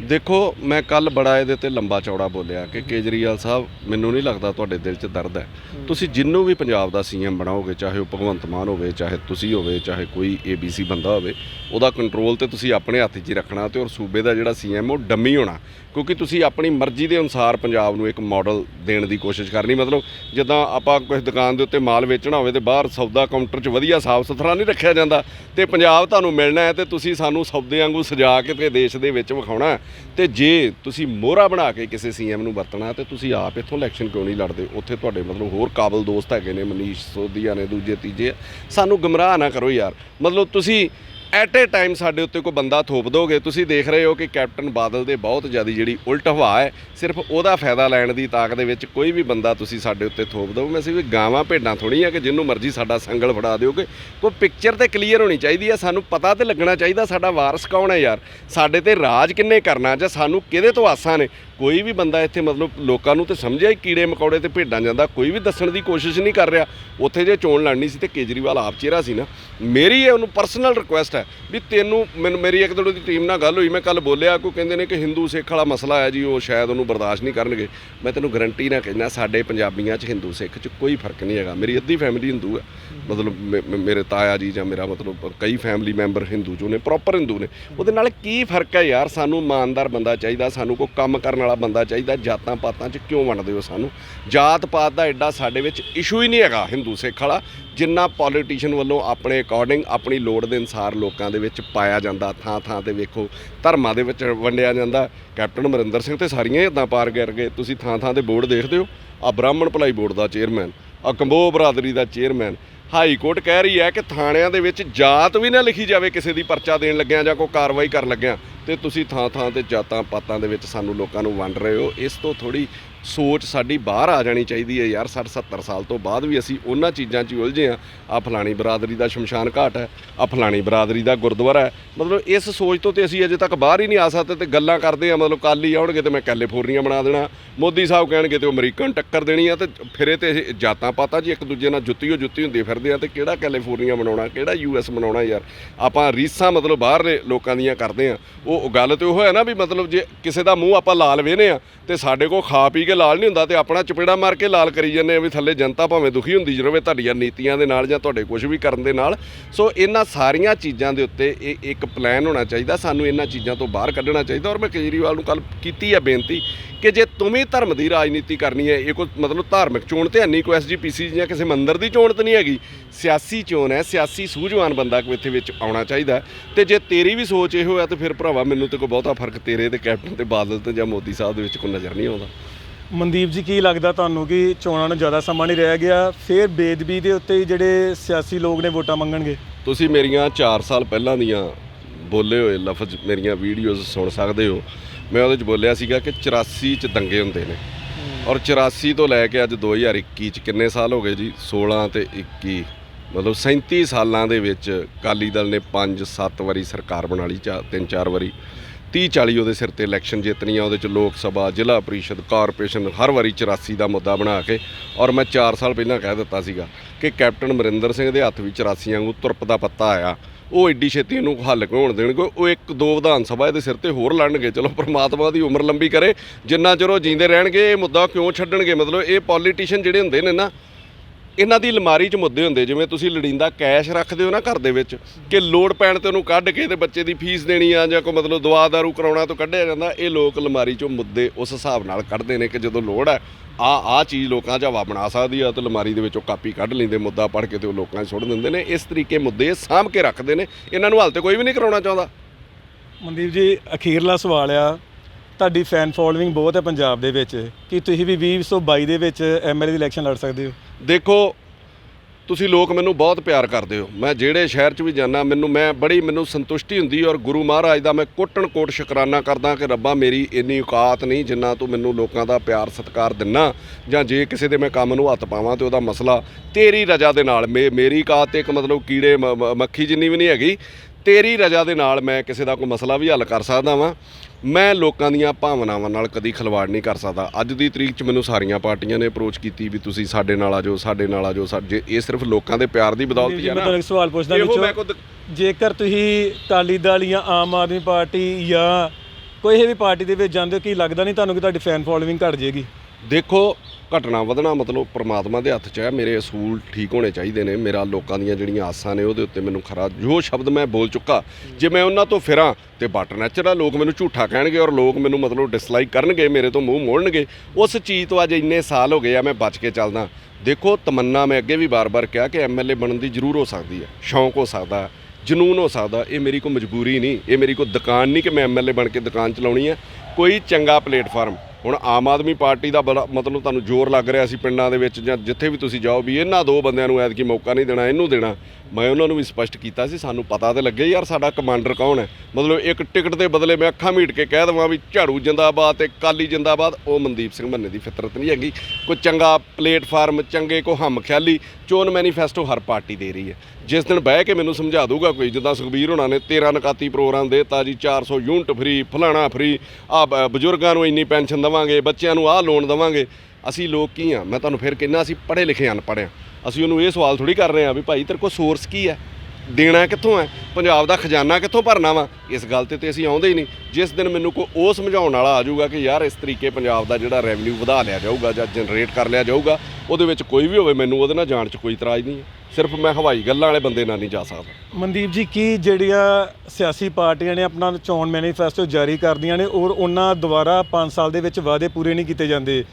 ਦੇਖੋ ਮੈਂ ਕੱਲ ਬੜਾ ਇਹਦੇ ਤੇ ਲੰਬਾ ਚੌੜਾ ਬੋਲਿਆ ਕਿ ਕੇਜਰੀਵਾਲ ਸਾਹਿਬ ਮੈਨੂੰ ਨਹੀਂ ਲੱਗਦਾ ਤੁਹਾਡੇ ਦਿਲ 'ਚ ਦਰਦ ਹੈ। ਤੁਸੀਂ ਜਿੰਨੂੰ ਵੀ ਪੰਜਾਬ ਦਾ ਸੀਐਮ ਬਣਾਓਗੇ ਚਾਹੇ ਉਹ ਭਗਵੰਤ ਮਾਨ ਹੋਵੇ ਚਾਹੇ ਤੁਸੀਂ ਹੋਵੇ ਚਾਹੇ ਕੋਈ ਏਬੀਸੀ ਬੰਦਾ ਹੋਵੇ ਉਹਦਾ ਕੰਟਰੋਲ ਤੇ ਤੁਸੀਂ ਆਪਣੇ ਹੱਥ 'ਚ ਹੀ ਰੱਖਣਾ ਤੇ ਔਰ ਸੂਬੇ ਦਾ ਜਿਹੜਾ ਸੀਐਮ ਉਹ ਡੰਮੀ ਹੋਣਾ। ਕਿਉਂਕਿ ਤੁਸੀਂ ਆਪਣੀ ਮਰਜ਼ੀ ਦੇ ਅਨੁਸਾਰ ਪੰਜਾਬ ਨੂੰ ਇੱਕ ਮਾਡਲ ਦੇਣ ਦੀ ਕੋਸ਼ਿਸ਼ ਕਰਨੀ। ਮਤਲਬ ਜਿੱਦਾਂ ਆਪਾਂ ਕੋਈ ਦੁਕਾਨ ਦੇ ਉੱਤੇ ਮਾਲ ਵੇਚਣਾ ਹੋਵੇ ਤੇ ਬਾਹਰ ਸੌਦਾ ਕਾਊਂਟਰ 'ਚ ਵਧੀਆ ਸਾਫ਼ ਸੁਥਰਾ ਨਹੀਂ ਰੱਖਿਆ ਜਾਂਦਾ ਤੇ ਪੰਜਾਬ ਤੁਹਾਨੂੰ ਮਿਲਣਾ ਹੈ ਤੇ ਤੁਸੀਂ ਸਾਨੂੰ ਸੌਦੇ ਵਾਂਗੂ ਸਜਾ ਕੇ ਤੇ ਦੇਸ਼ ਦੇ ਵਿੱਚ ਵਿਖਾਉਣਾ। ਤੇ ਜੇ ਤੁਸੀਂ ਮੋਹਰਾ ਬਣਾ ਕੇ ਕਿਸੇ ਸੀਐਮ ਨੂੰ ਵਰਤਣਾ ਤੇ ਤੁਸੀਂ ਆਪ ਇੱਥੋਂ ਇਲੈਕਸ਼ਨ ਕਿਉਂ ਨਹੀਂ ਲੜਦੇ? ਉੱਥੇ ਤੁਹਾਡੇ ਮਤਲਬ ਹੋਰ ਕਾਬਲ ਦੋਸਤ ਹੈਗੇ ਨੇ ਮਨੀਸ਼ ਸੋਧੀਆ ਨੇ ਦੂਜੇ ਤੀਜੇ। ਸਾਨੂੰ ਗਮਰਾਹ ਨਾ ਕਰੋ ਯਾਰ। ਮਤਲਬ ਤੁਸੀਂ ਐਟ ਏ ਟਾਈਮ ਸਾਡੇ ਉੱਤੇ ਕੋਈ ਬੰਦਾ ਥੋਪ ਦੋਗੇ? ਤੁਸੀਂ ਦੇਖ ਰਹੇ ਹੋ ਕਿ ਕੈਪਟਨ ਬਾਦਲ ਦੇ ਬਹੁਤ ਜ਼ਿਆਦਾ ਜਿਹੜੀ ਉਲਟ ਹਵਾ ਹੈ, ਸਿਰਫ ਉਹਦਾ ਫਾਇਦਾ ਲੈਣ ਦੀ ਤਾਕ ਦੇ ਵਿੱਚ ਕੋਈ ਵੀ ਬੰਦਾ ਤੁਸੀਂ ਸਾਡੇ ਉੱਤੇ ਥੋਪ ਦਿਓ ਮੈਂ ਅਸੀਂ ਵੀ ਗਾਵਾਂ ਭੇਡਾਂ ਥੋੜੀ ਆ ਕਿ ਜਿੰਨੂੰ ਮਰਜ਼ੀ ਸਾਡਾ ਸੰਗਲ ਫੜਾ ਦਿਓਗੇ ਕੋਈ ਪਿਕਚਰ ਤੇ ਕਲੀਅਰ ਹੋਣੀ ਚਾਹੀਦੀ ਹੈ ਸਾਨੂੰ ਪਤਾ ਤੇ ਲੱਗਣਾ ਚਾਹੀਦਾ ਸਾਡਾ ਵਾਰਸ ਕੌਣ ਹੈ ਯਾਰ? ਸਾਡੇ ਤੇ ਰਾਜ ਕਿੰਨੇ ਕਰਨਾ ਜਾਂ ਸਾਨੂੰ ਕਿਹਦੇ ਤੋਂ ਆਸਾਂ ਨੇ? ਕੋਈ ਵੀ ਬੰਦਾ ਇੱਥੇ ਮਤਲਬ ਲੋਕਾਂ ਨੂੰ ਤੇ ਸਮਝਿਆ ਹੀ ਕੀੜੇ ਮਕੌੜੇ ਤੇ ਭੇਡਾਂ ਜਾਂਦਾ, ਕੋਈ ਵੀ ਦੱਸਣ ਦੀ ਕੋਸ਼ਿਸ਼ ਨਹੀਂ ਕਰ ਰਿਹਾ। ਉੱਥੇ ਜੇ ਚੋਣ ਲੜਨੀ ਸੀ ਤੇ ਕੇਜਰੀਵਾਲ ਆਪ ਚਿਹਰਾ ਸੀ ਨਾ। ਮੇਰੀ ਇਹ ਉਹਨੂੰ ਪਰਸਨਲ ਰਿਕੁਐਸਟ ਹੈ ਵੀ ਤੈਨੂੰ ਮੈਨੂੰ, ਮੇਰੀ ਇੱਕ ਦੋ ਦੀ ਟੀਮ ਨਾਲ ਗੱਲ ਹੋਈ, ਮੈਂ ਕੱਲ ਬੋਲਿਆ, ਕੋਈ ਕਹਿੰਦੇ ਨੇ ਕਿ ਹਿੰਦੂ ਸਿੱਖ ਵਾਲਾ ਮਸਲਾ ਹੈ ਜੀ, ਉਹ ਸ਼ਾਇਦ ਉਹਨੂੰ ਬਰਦਾਸ਼ਤ ਨਹੀਂ ਕਰਨਗੇ। ਮੈਂ ਤੈਨੂੰ ਗਰੰਟੀ ਨਾ ਕਹਿੰਦਾ, ਸਾਡੇ ਪੰਜਾਬੀਆਂ 'ਚ ਹਿੰਦੂ ਸਿੱਖ 'ਚ ਕੋਈ ਫ਼ਰਕ ਨਹੀਂ ਹੈਗਾ। ਮੇਰੀ ਅੱਧੀ ਫੈਮਿਲੀ ਹਿੰਦੂ ਹੈ। ਮਤਲਬ ਮੇ- ਮੇਰੇ ਤਾਇਆ ਜੀ ਜਾਂ ਮੇਰਾ ਮਤਲਬ ਕਈ ਫੈਮਿਲੀ ਮੈਂਬਰ ਹਿੰਦੂ ਜੋ ਨੇ ਪ੍ਰੋਪਰ ਹਿੰਦੂ ਨੇ। ਉਹਦੇ ਨਾਲ ਕੀ ਫ਼ਰਕ ਹੈ ਯਾਰ? ਸਾਨੂੰ ਇਮਾਨਦਾਰ ਬੰਦਾ ਚਾਹੀਦਾ, ਸਾਨੂੰ ਕੋਈ ਕੰਮ ਕਰਨ ਵਾਲਾ ਬੰਦਾ ਚਾਹੀਦਾ, ਜਾਤਾਂ ਪਾਤਾਂ 'ਚ ਕਿਉਂ ਵੰਡਦੇ ਹੋ ਸਾਨੂੰ? ਜਾਤ ਪਾਤ ਦਾ ਐਡਾ ਸਾਡੇ ਵਿੱਚ ਇਸ਼ੂ ਹੀ ਨਹੀਂ ਹੈਗਾ, ਹਿੰਦੂ ਸਿੱਖ ਵਾਲਾ। ਜਿੰਨਾ ਪੋਲੀਟੀਸ਼ੀਅਨ ਵੱਲੋਂ ਆਪਣੇ ਅਕੋਰਡਿੰਗ ਆਪਣੀ ਲੋੜ ਦੇ ਅਨਸਾਰ ਲੋਕਾਂ ਦੇ ਵਿੱਚ ਪਾਇਆ ਜਾਂਦਾ, ਥਾਂ ਥਾਂ ਤੇ ਵੇਖੋ, ਧਰਮਾਂ ਦੇ ਵਿੱਚ ਵੰਡਿਆ ਜਾਂਦਾ। ਕੈਪਟਨ ਅਮਰਿੰਦਰ ਸਿੰਘ ਤੇ ਸਾਰੀਆਂ ਇਦਾਂ ਪਾਰ ਕਰ ਗਏ। ਤੁਸੀਂ ਥਾਂ ਥਾਂ ਤੇ ਬੋਰਡ ਦੇਖਦੇ ਹੋ, ਆ ਬ੍ਰਾਹਮਣ ਭਲਾਈ ਬੋਰਡ ਦਾ ਚੇਅਰਮੈਨ ਆ ਕੰਬੋ ਬਰਾਦਰੀ ਦਾ ਚੇਅਰਮੈਨ ਹਾਈ ਕੋਰਟ ਕਹਿ ਰਹੀ ਹੈ ਕਿ ਥਾਣਿਆਂ ਦੇ ਵਿੱਚ ਜਾਤ ਵੀ ਨਾ ਲਿਖੀ ਜਾਵੇ, ਕਿਸੇ ਦੀ ਪਰਚਾ ਦੇਣ ਲੱਗਿਆਂ ਜਾਂ ਕੋਈ ਕਾਰਵਾਈ ਕਰਨ ਲੱਗਿਆਂ। ਤੇ ਤੁਸੀਂ ਥਾਂ ਥਾਂ ਤੇ ਜਾਤਾਂ ਪਾਤਾਂ ਦੇ ਵਿੱਚ ਸਾਨੂੰ ਲੋਕਾਂ ਨੂੰ ਵੰਡ ਰਹੇ ਹੋ। ਇਸ ਤੋਂ ਥੋੜੀ ਸੋਚ ਸਾਡੀ ਬਾਹਰ ਆ ਜਾਣੀ ਚਾਹੀਦੀ ਹੈ ਯਾਰ। 60 70 ਸਾਲ ਤੋਂ ਬਾਅਦ ਵੀ ਅਸੀਂ ਉਹਨਾਂ ਚੀਜ਼ਾਂ 'ਚ ਹੀ ਉਲਝੇ ਆ ਆ ਫਲਾਣੀ ਬਰਾਦਰੀ ਦਾ ਸ਼ਮਸ਼ਾਨ ਘਾਟ ਹੈ ਆ ਫਲਾਣੀ ਬਰਾਦਰੀ ਦਾ ਗੁਰਦੁਆਰਾ ਹੈ। ਮਤਲਬ ਇਸ ਸੋਚ ਤੋਂ ਤੇ ਅਸੀਂ ਅਜੇ ਤੱਕ ਬਾਹਰ ਹੀ ਨਹੀਂ ਆ ਸਕਦੇ ਤੇ ਗੱਲਾਂ ਕਰਦੇ ਆ ਮਤਲਬ ਕੱਲ ਹੀ ਆਉਣਗੇ ਤੇ ਮੈਂ ਕੈਲੀਫੋਰਨੀਆ ਬਣਾ ਦੇਣਾ। ਮੋਦੀ ਸਾਹਿਬ ਕਹਿਣਗੇ ਤੇ ਅਮਰੀਕਨ ਟੱਕਰ ਦੇਣੀ ਆ ਤੇ ਫਿਰੇ ਤੇ ਇਹ ਜਾਤਾਂ ਪਾਤਾਂ ਜੀ ਇੱਕ ਦੂਜੇ ਨਾਲ ਜੁੱਤੀਓ ਜੁੱਤੀ ਹੁੰਦੀ ਫਿਰਦੇ ਆ। ਤੇ ਕਿਹੜਾ ਕੈਲੀਫੋਰਨੀਆ ਬਣਾਉਣਾ ਕਿਹੜਾ ਯੂਐਸ ਬਣਾਉਣਾ ਯਾਰ? ਆਪਾਂ ਰੀਸਾਂ ਮਤਲਬ ਬਾਹਰਲੇ ਲੋਕਾਂ ਦੀਆਂ ਕਰਦੇ ਆ ਉਹ ਉਹ ਗੱਲ ਤੇ ਉਹ ਹੈ ਨਾ ਵੀ ਮਤਲਬ ਜੇ ਕਿਸੇ ਦਾ ਮੂੰਹ ਆਪਾਂ ਲਾਲ ਵੇਨੇ ਆ ਤੇ ਸਾਡੇ ਕੋਲ ਖਾ ਪੀ ਕੇ ਲਾਲ ਨਹੀਂ ਹੁੰਦਾ ਤੇ ਆਪਣਾ ਚਪੇੜਾ ਮਾਰ ਕੇ ਲਾਲ ਕਰੀ ਜਾਂਦੇ ਆ ਵੀ ਥੱਲੇ ਜਨਤਾ ਭਾਵੇਂ ਦੁਖੀ ਹੁੰਦੀ ਰਵੇ ਤੁਹਾਡੀਆਂ ਨੀਤੀਆਂ ਦੇ ਨਾਲ ਜਾਂ ਤੁਹਾਡੇ ਕੁਝ ਵੀ ਕਰਨ ਦੇ ਨਾਲ। ਸੋ ਇਹਨਾਂ ਸਾਰੀਆਂ ਚੀਜ਼ਾਂ ਦੇ ਉੱਤੇ ਇਹ ਇੱਕ ਪਲਾਨ ਹੋਣਾ ਚਾਹੀਦਾ, ਸਾਨੂੰ ਇਹਨਾਂ ਚੀਜ਼ਾਂ ਤੋਂ ਬਾਹਰ ਕੱਢਣਾ ਚਾਹੀਦਾ ਔਰ ਮੈਂ ਕੇਜਰੀਵਾਲ ਨੂੰ ਕੱਲ ਕੀਤੀ ਹੈ ਬੇਨਤੀ ਕਿ ਜੇ ਤੁਮ ਹੀ ਧਰਮ ਦੀ ਰਾਜਨੀਤੀ ਕਰਨੀ ਹੈ, ਇਹ ਕੋਈ ਮਤਲਬ ਧਾਰਮਿਕ ਚੋਣ ਤੇ ਹੈ ਨਹੀਂ, ਕੋਈ ਐਸਜੀਪੀਸੀ ਜਾਂ ਕਿਸੇ ਮੰਦਰ ਦੀ ਚੋਣ ਤੇ ਨਹੀਂ ਹੈਗੀ। ਸਿਆਸੀ ਚੋਣ ਹੈ, ਸਿਆਸੀ ਸੂਝਵਾਨ ਬੰਦਾ ਕੋਈ ਇੱਥੇ ਵਿੱਚ ਆਉਣਾ ਚਾਹੀਦਾ ਤੇ ਜੇ ਤੇਰੀ ਵੀ ਸੋਚ ਇਹੋ ਹੈ ਤੇ ਫਿਰ ਭਰਾਵਾ ਮੈਨੂੰ ਤੇ ਕੋਈ ਬਹੁਤਾ ਫ਼ਰਕ ਤੇਰੇ ਤੇ ਕੈਪਟਨ ਤੇ ਬਾਦਲ ਤੇ ਜਾਂ ਮੋਦੀ ਸਾਹਿਬ ਦੇ ਵਿੱਚ ਕੋਈ ਨਜ਼ਰ ਨਹੀਂ ਆਉਂਦਾ। ਮਨਦੀਪ ਜੀ ਕੀ ਲੱਗਦਾ ਤੁਹਾਨੂੰ ਕਿ ਚੋਣਾਂ ਨੂੰ ਜ਼ਿਆਦਾ ਸਮਾਂ ਨਹੀਂ ਰਹਿ ਗਿਆ ਫਿਰ ਬੇਦਬੀ ਦੇ ਉੱਤੇ ਹੀ ਜਿਹੜੇ ਸਿਆਸੀ ਲੋਕ ਨੇ ਵੋਟਾਂ ਮੰਗਣਗੇ? ਤੁਸੀਂ ਮੇਰੀਆਂ 4 ਸਾਲ ਪਹਿਲਾਂ ਦੀਆਂ ਬੋਲੇ ਹੋਏ ਲਫ਼ਜ਼ ਮੇਰੀਆਂ ਵੀਡੀਓਜ਼ ਸੁਣ ਸਕਦੇ ਹੋ। ਮੈਂ ਉਹਦੇ 'ਚ ਬੋਲਿਆ ਸੀਗਾ ਕਿ 84 'ਚ ਦੰਗੇ ਹੁੰਦੇ ਨੇ। ਔਰ 84 ਤੋਂ ਲੈ ਕੇ ਅੱਜ 2021 'ਚ ਕਿੰਨੇ ਸਾਲ ਹੋ ਗਏ ਜੀ? 16 ਤੇ 21 ਮਤਲਬ 37 ਸਾਲਾਂ ਦੇ ਵਿੱਚ ਅਕਾਲੀ ਦਲ ਨੇ 5-7 ਵਾਰੀ ਸਰਕਾਰ ਬਣਾ ਲਈ, ਚਾ, ਤਿੰਨ, ਚਾਰ ਵਾਰੀ। 30 40 ਉਹਦੇ ਸਿਰ ਤੇ ਇਲੈਕਸ਼ਨ ਜਿੱਤਣੀਆਂ, ਉਹਦੇ ਚ ਲੋਕ ਸਭਾ, ਜ਼ਿਲ੍ਹਾ ਪ੍ਰੀਸ਼ਦ, ਕਾਰਪੋਰੇਸ਼ਨ ਹਰ ਵਾਰੀ 84 ਦਾ ਮੁੱਦਾ ਬਣਾ ਕੇ, ਔਰ ਮੈਂ 4 ਸਾਲ ਪਹਿਲਾਂ ਕਹਿ ਦਿੱਤਾ ਸੀਗਾ ਕਿ ਕੈਪਟਨ ਅਮਰਿੰਦਰ ਸਿੰਘ ਦੇ ਹੱਥ ਵੀ 84 ਵਾਂਗੂ ਤੁਰਪ ਦਾ ਪੱਤਾ ਆਇਆ। ਉਹ ਐਡੀ ਛੇਤੀ ਇਹਨੂੰ ਹੱਲ ਕਿਉਂ ਦੇਣਗੇ, ਉਹ ਇੱਕ, ਦੋ ਵਿਧਾਨ ਸਭਾ ਇਹਦੇ ਸਿਰ ਤੇ ਹੋਰ ਲੜਨਗੇ। ਚਲੋ ਪ੍ਰਮਾਤਮਾ ਦੀ ਉਮਰ ਲੰਬੀ ਕਰੇ, ਜਿੰਨਾ ਚਿਰ ਉਹ ਜੀਂਦੇ ਰਹਿਣਗੇ, ਇਹ ਮੁੱਦਾ ਕਿਉਂ ਛੱਡਣਗੇ? ਮਤਲਬ ਇਹ ਪੋਲੀਟੀਸ਼ੀਅਨ ਜਿਹੜੇ ਹੁੰਦੇ ਨੇ ਨਾ ਇਹਨਾਂ ਦੀ ਅਲਮਾਰੀ 'ਚ ਮੁੱਦੇ ਹੁੰਦੇ, ਜਿਵੇਂ ਤੁਸੀਂ ਲੜਿੰਦਾ ਕੈਸ਼ ਰੱਖਦੇ ਹੋ ਨਾ ਘਰ ਦੇ ਵਿੱਚ, ਕਿ ਲੋੜ ਪੈਣ ਤੇ ਉਹਨੂੰ ਕੱਢ ਕੇ ਤੇ ਬੱਚੇ ਦੀ ਫੀਸ ਦੇਣੀ ਆ ਜਾਂ ਕੋਈ ਮਤਲਬ ਦਵਾ ਦਾਰੂ ਕਰਾਉਣਾ ਤੋਂ ਕੱਢਿਆ ਜਾਂਦਾ, ਇਹ ਲੋਕ ਅਲਮਾਰੀ 'ਚੋਂ ਮੁੱਦੇ ਉਸ ਹਿਸਾਬ ਨਾਲ ਕੱਢਦੇ ਨੇ ਕਿ ਜਦੋਂ ਲੋੜ ਹੈ, ਆ ਆ ਚੀਜ਼ ਲੋਕਾਂ 'ਚ ਹਵਾ ਬਣਾ ਸਕਦੀ ਆ ਤੇ ਅਲਮਾਰੀ ਦੇ ਵਿੱਚੋਂ ਕਾਪੀ ਕੱਢ ਲੈਂਦੇ, ਮੁੱਦਾ ਪੜ੍ਹ ਕੇ ਤੇ ਉਹ ਲੋਕਾਂ 'ਚ ਸੁੱਟ ਦਿੰਦੇ ਨੇ, ਇਸ ਤਰੀਕੇ ਮੁੱਦੇ ਇਹ ਸਾਂਭ ਕੇ ਰੱਖਦੇ ਨੇ, ਇਹਨਾਂ ਨੂੰ ਹਾਲ ਤੇ ਕੋਈ ਵੀ ਨਹੀਂ ਕਰਾਉਣਾ ਚਾਹੁੰਦਾ। ਮਨਦੀਪ ਜੀ, ਅਖੀਰਲਾ ਸਵਾਲ ਆ ਤੁਹਾਡੀ ਫੈਨ ਫੋਲੋਇੰਗ ਬਹੁਤ ਹੈ ਪੰਜਾਬ ਦੇ ਵਿੱਚ। ਕਿ ਤੁਸੀਂ ਵੀ 2022 ਦੇ ਵਿੱਚ ਐਮਐਲਏ ਦੀ ਇਲੈਕਸ਼ਨ ਲੜ ਸਕਦੇ ਹੋ? ਦੇਖੋ, ਤੁਸੀਂ ਲੋਕ ਮੈਨੂੰ ਬਹੁਤ ਪਿਆਰ ਕਰਦੇ ਹੋ। ਮੈਂ ਜਿਹੜੇ ਸ਼ਹਿਰ 'ਚ ਵੀ ਜਾਂਦਾ, ਮੈਨੂੰ, ਮੈਂ ਬੜੀ, ਮੈਨੂੰ ਸੰਤੁਸ਼ਟੀ ਹੁੰਦੀ ਔਰ ਗੁਰੂ ਮਹਾਰਾਜ ਦਾ ਮੈਂ ਕੋਟਣ ਕੋਟ ਸ਼ੁਕਰਾਨਾ ਕਰਦਾ ਕਿ ਰੱਬਾ ਮੇਰੀ ਇੰਨੀ ਔਕਾਤ ਨਹੀਂ ਜਿੰਨਾ ਤੂੰ ਮੈਨੂੰ ਲੋਕਾਂ ਦਾ ਪਿਆਰ, ਸਤਿਕਾਰ ਦਿੰਨਾ। ਜਾਂ ਜੇ ਕਿਸੇ ਦੇ ਮੈਂ ਕੰਮ ਨੂੰ ਹੱਥ ਪਾਵਾਂ ਤੇ ਉਹਦਾ ਮਸਲਾ ਤੇਰੀ ਰਜ਼ਾ ਦੇ ਨਾਲ। ਮੇ- ਮੇਰੀ ਔਕਾਤ ਤੇ ਇੱਕ ਮਤਲਬ ਕੀੜੇ ਮ- ਮੱਖੀ ਜਿੰਨੀ ਵੀ ਨਹੀਂ ਹੈਗੀ ਤੇਰੀ ਰਜ਼ਾ ਦੇ ਨਾਲ ਮੈਂ ਕਿਸੇ ਦਾ ਕੋਈ ਮਸਲਾ ਵੀ ਹੱਲ ਕਰ ਸਕਦਾ ਵਾਂ। ਮੈਂ ਲੋਕਾਂ ਦੀਆਂ ਭਾਵਨਾਵਾਂ ਨਾਲ ਕਦੀ ਖਿਲਵਾੜ ਨਹੀਂ ਕਰ ਸਕਦਾ। ਅੱਜ ਦੀ ਤਰੀਕ 'ਚ ਮੈਨੂੰ ਸਾਰੀਆਂ ਪਾਰਟੀਆਂ ਨੇ ਅਪਰੋਚ ਕੀਤੀ ਵੀ ਤੁਸੀਂ ਸਾਡੇ ਨਾਲ ਆ ਜਾਓ ਸਾਡੇ ਨਾਲ ਆ ਜਾਓ ਸਾ- ਜੇ ਇਹ ਸਿਰਫ ਲੋਕਾਂ ਦੇ ਪਿਆਰ ਦੀ ਬਦੌਲਤ ਹੀ ਹੈ ਮੈਂ ਤੁਹਾਨੂੰ ਇੱਕ ਸਵਾਲ ਪੁੱਛਦਾ ਇਹੋ ਵਿੱਚੋਂ। ਜੇਕਰ ਤੁਸੀਂ ਅਕਾਲੀ ਦਲ ਜਾਂ ਆਮ ਆਦਮੀ ਪਾਰਟੀ ਜਾਂ ਕੋਈ ਵੀ ਪਾਰਟੀ ਦੇ ਵਿੱਚ ਜਾਂਦੇ ਹੋ ਕੀ ਲੱਗਦਾ ਨਹੀਂ ਤੁਹਾਨੂੰ ਕਿ ਤੁਹਾਡੀ ਫੈਨ ਫੋਲੋਇੰਗ ਘਟ ਜਾਏਗੀ? ਦੇਖੋ ਘਟਨਾ ਵਧਣਾ ਮਤਲਬ ਪ੍ਰਮਾਤਮਾ ਦੇ ਹੱਥ 'ਚ ਹੈ। ਮੇਰੇ ਅਸੂਲ ਠੀਕ ਹੋਣੇ ਚਾਹੀਦੇ ਨੇ। ਮੇਰਾ ਲੋਕਾਂ ਦੀਆਂ ਜਿਹੜੀਆਂ ਆਸਾਂ ਨੇ ਉਹਦੇ ਉੱਤੇ ਮੈਨੂੰ ਖਰਾ ਜੋ ਸ਼ਬਦ ਮੈਂ ਬੋਲ ਚੁੱਕਾ ਜੇ ਮੈਂ ਉਹਨਾਂ ਤੋਂ ਫਿਰਾਂ ਤੇ ਬਟ ਨੈਚੁਰਲ ਲੋਕ ਮੈਨੂੰ ਝੂਠਾ ਕਹਿਣਗੇ ਔਰ ਲੋਕ ਮੈਨੂੰ ਮਤਲਬ ਡਿਸਲਾਈਕ ਕਰਨਗੇ ਮੇਰੇ ਤੋਂ ਮੂੰਹ ਮੋੜਨਗੇ। ਉਸ ਚੀਜ਼ ਤੋਂ ਅੱਜ ਇੰਨੇ ਸਾਲ ਹੋ ਗਏ ਆ ਮੈਂ ਬਚ ਕੇ ਚੱਲਦਾ। ਦੇਖੋ ਤਮੰਨਾ ਮੈਂ ਅੱਗੇ ਵੀ ਬਾਰ-ਬਾਰ ਕਿਹਾ ਕਿ ਐਮਐਲਏ ਬਣਨ ਦੀ ਜ਼ਰੂਰ ਹੋ ਸਕਦੀ ਹੈ। ਸ਼ੌਂਕ ਹੋ ਸਕਦਾ ਹੈ, ਜਨੂਨ ਹੋ ਸਕਦਾ ਇਹ ਮੇਰੀ ਕੋਈ ਮਜਬੂਰੀ ਨਹੀਂ ਇਹ ਮੇਰੀ ਕੋਈ ਦੁਕਾਨ ਨਹੀਂ ਕਿ ਮੈਂ ਐਮਐਲਏ ਬਣ ਕੇ ਦੁਕਾਨ ਚਲਾਉਣੀ ਹੈ। ਕੋਈ ਚੰਗਾ ਪਲੇਟਫਾਰਮ ਹੁਣ ਆਮ ਆਦਮੀ ਪਾਰਟੀ ਦਾ ਬੜਾ ਮਤਲਬ ਤੁਹਾਨੂੰ ਜ਼ੋਰ ਲੱਗ ਰਿਹਾ ਸੀ ਪਿੰਡਾਂ ਦੇ ਵਿੱਚ ਜਾਂ ਜਿੱਥੇ ਵੀ ਤੁਸੀਂ ਜਾਓ ਵੀ ਇਹਨਾਂ ਦੋ ਬੰਦਿਆਂ ਨੂੰ ਐਤਕੀ ਮੌਕਾ ਨਹੀਂ ਦੇਣਾ, ਇਹਨੂੰ ਦੇਣਾ। ਮੈਂ ਉਹਨਾਂ ਨੂੰ ਵੀ ਸਪਸ਼ਟ ਕੀਤਾ ਸੀ, ਸਾਨੂੰ ਪਤਾ ਤੇ ਲੱਗੇ ਯਾਰ ਸਾਡਾ ਕਮਾਂਡਰ ਕੌਣ ਹੈ। ਮਤਲਬ ਇੱਕ ਟਿਕਟ ਦੇ ਬਦਲੇ ਮੈਂ ਅੱਖਾਂ ਮੀਟ ਕੇ ਕਹਿ ਦਵਾਂ ਵੀ ਝਾੜੂ ਜਿੰਦਾਬਾਦ ਤੇ ਕਾਲੀ ਜਿੰਦਾਬਾਦ, ਉਹ ਮਨਦੀਪ ਸਿੰਘ ਮੰਨੇ ਦੀ ਫਿਤਰਤ ਨਹੀਂ ਹੈਗੀ। ਕੋਈ ਚੰਗਾ ਪਲੇਟਫਾਰਮ, ਚੰਗੇ ਕੋ ਹਮ ਖਿਆਲੀ, ਚੋਣ ਮੈਨੀਫੈਸਟੋ ਹਰ ਪਾਰਟੀ ਦੇ ਰਹੀ ਹੈ। ਜਿਸ ਦਿਨ ਬਹਿ ਕੇ ਮੈਨੂੰ ਸਮਝਾ ਦੂਗਾ ਕੋਈ, ਜਿੱਦਾਂ ਸੁਖਬੀਰ ਹੋਣਾ ਨੇ 13 ਨਕਾਤੀ ਪ੍ਰੋਗਰਾਮ ਦੇਤਾ ਜੀ 400 ਯੂਨਿਟ ਫ੍ਰੀ ਫਲਾਣਾ ਫ੍ਰੀ ਆ ਬਜ਼ੁਰਗਾਂ ਨੂੰ ਇੰਨੀ ਪੈਨਸ਼ਨ ਦਵਾਂਗੇ, ਬੱਚਿਆਂ ਨੂੰ ਆਹ ਲੋਨ ਦਵਾਂਗੇ। ਅਸੀਂ ਲੋਕ ਕੀ ਆ? ਮੈਂ ਤੁਹਾਨੂੰ ਫਿਰ ਕਹਿੰਦਾ ਅਸੀਂ ਪੜ੍ਹੇ ਲਿਖੇ ਅਨਪੜ੍ਹ ਹਾਂ ਅਸੀਂ ਉਹਨੂੰ ਇਹ ਸਵਾਲ ਥੋੜੀ ਕਰ ਰਹੇ ਆ ਵੀ ਭਾਈ ਤੇਰੇ ਕੋਲ ਸੋਰਸ ਕੀ ਹੈ? ਦੇਣਾ ਕਿੱਥੋਂ ਹੈ? ਪੰਜਾਬ ਦਾ ਖਜ਼ਾਨਾ ਕਿੱਥੋਂ ਭਰਨਾ ਵਾ? ਇਸ ਗੱਲ ਤੇ ਤੇ ਅਸੀਂ ਆਉਂਦੇ ਹੀ ਨਹੀਂ। ਜਿਸ ਦਿਨ ਮੈਨੂੰ ਕੋਈ ਉਹ ਸਮਝਾਉਣ ਵਾਲਾ ਆ ਜਾਊਗਾ ਕਿ ਯਾਰ ਇਸ ਤਰੀਕੇ ਪੰਜਾਬ ਦਾ ਜਿਹੜਾ ਰੈਵਨਿਊ ਵਧਾ ਲਿਆ ਜਾਊਗਾ ਜਾਂ ਜਨਰੇਟ ਕਰ ਲਿਆ ਜਾਊਗਾ, ਉਹਦੇ ਵਿੱਚ ਕੋਈ ਵੀ ਹੋਵੇ ਮੈਨੂੰ ਉਹਦੇ ਨਾਲ ਜਾਣ 'ਚ ਕੋਈ ਇਤਰਾਜ਼ ਨਹੀਂ ਹੈ। ਸਿਰਫ ਮੈਂ ਹਵਾਈ ਗੱਲਾਂ ਵਾਲੇ ਬੰਦੇ ਨਾਲ ਨਹੀਂ ਜਾ ਸਕਦਾ। ਮਨਦੀਪ ਜੀ, ਕੀ ਜਿਹੜੀਆਂ ਸਿਆਸੀ ਪਾਰਟੀਆਂ ਨੇ ਆਪਣਾ ਚੋਣ ਮੈਨੀਫੈਸਟੋ ਜਾਰੀ ਕਰਦੀਆਂ ਨੇ ਔਰ ਉਹਨਾਂ ਦੁਆਰਾ 5 ਸਾਲ ਦੇ ਵਿੱਚ ਵਾਅਦੇ ਪੂਰੇ ਨਹੀਂ ਕੀਤੇ ਜਾਂਦੇ?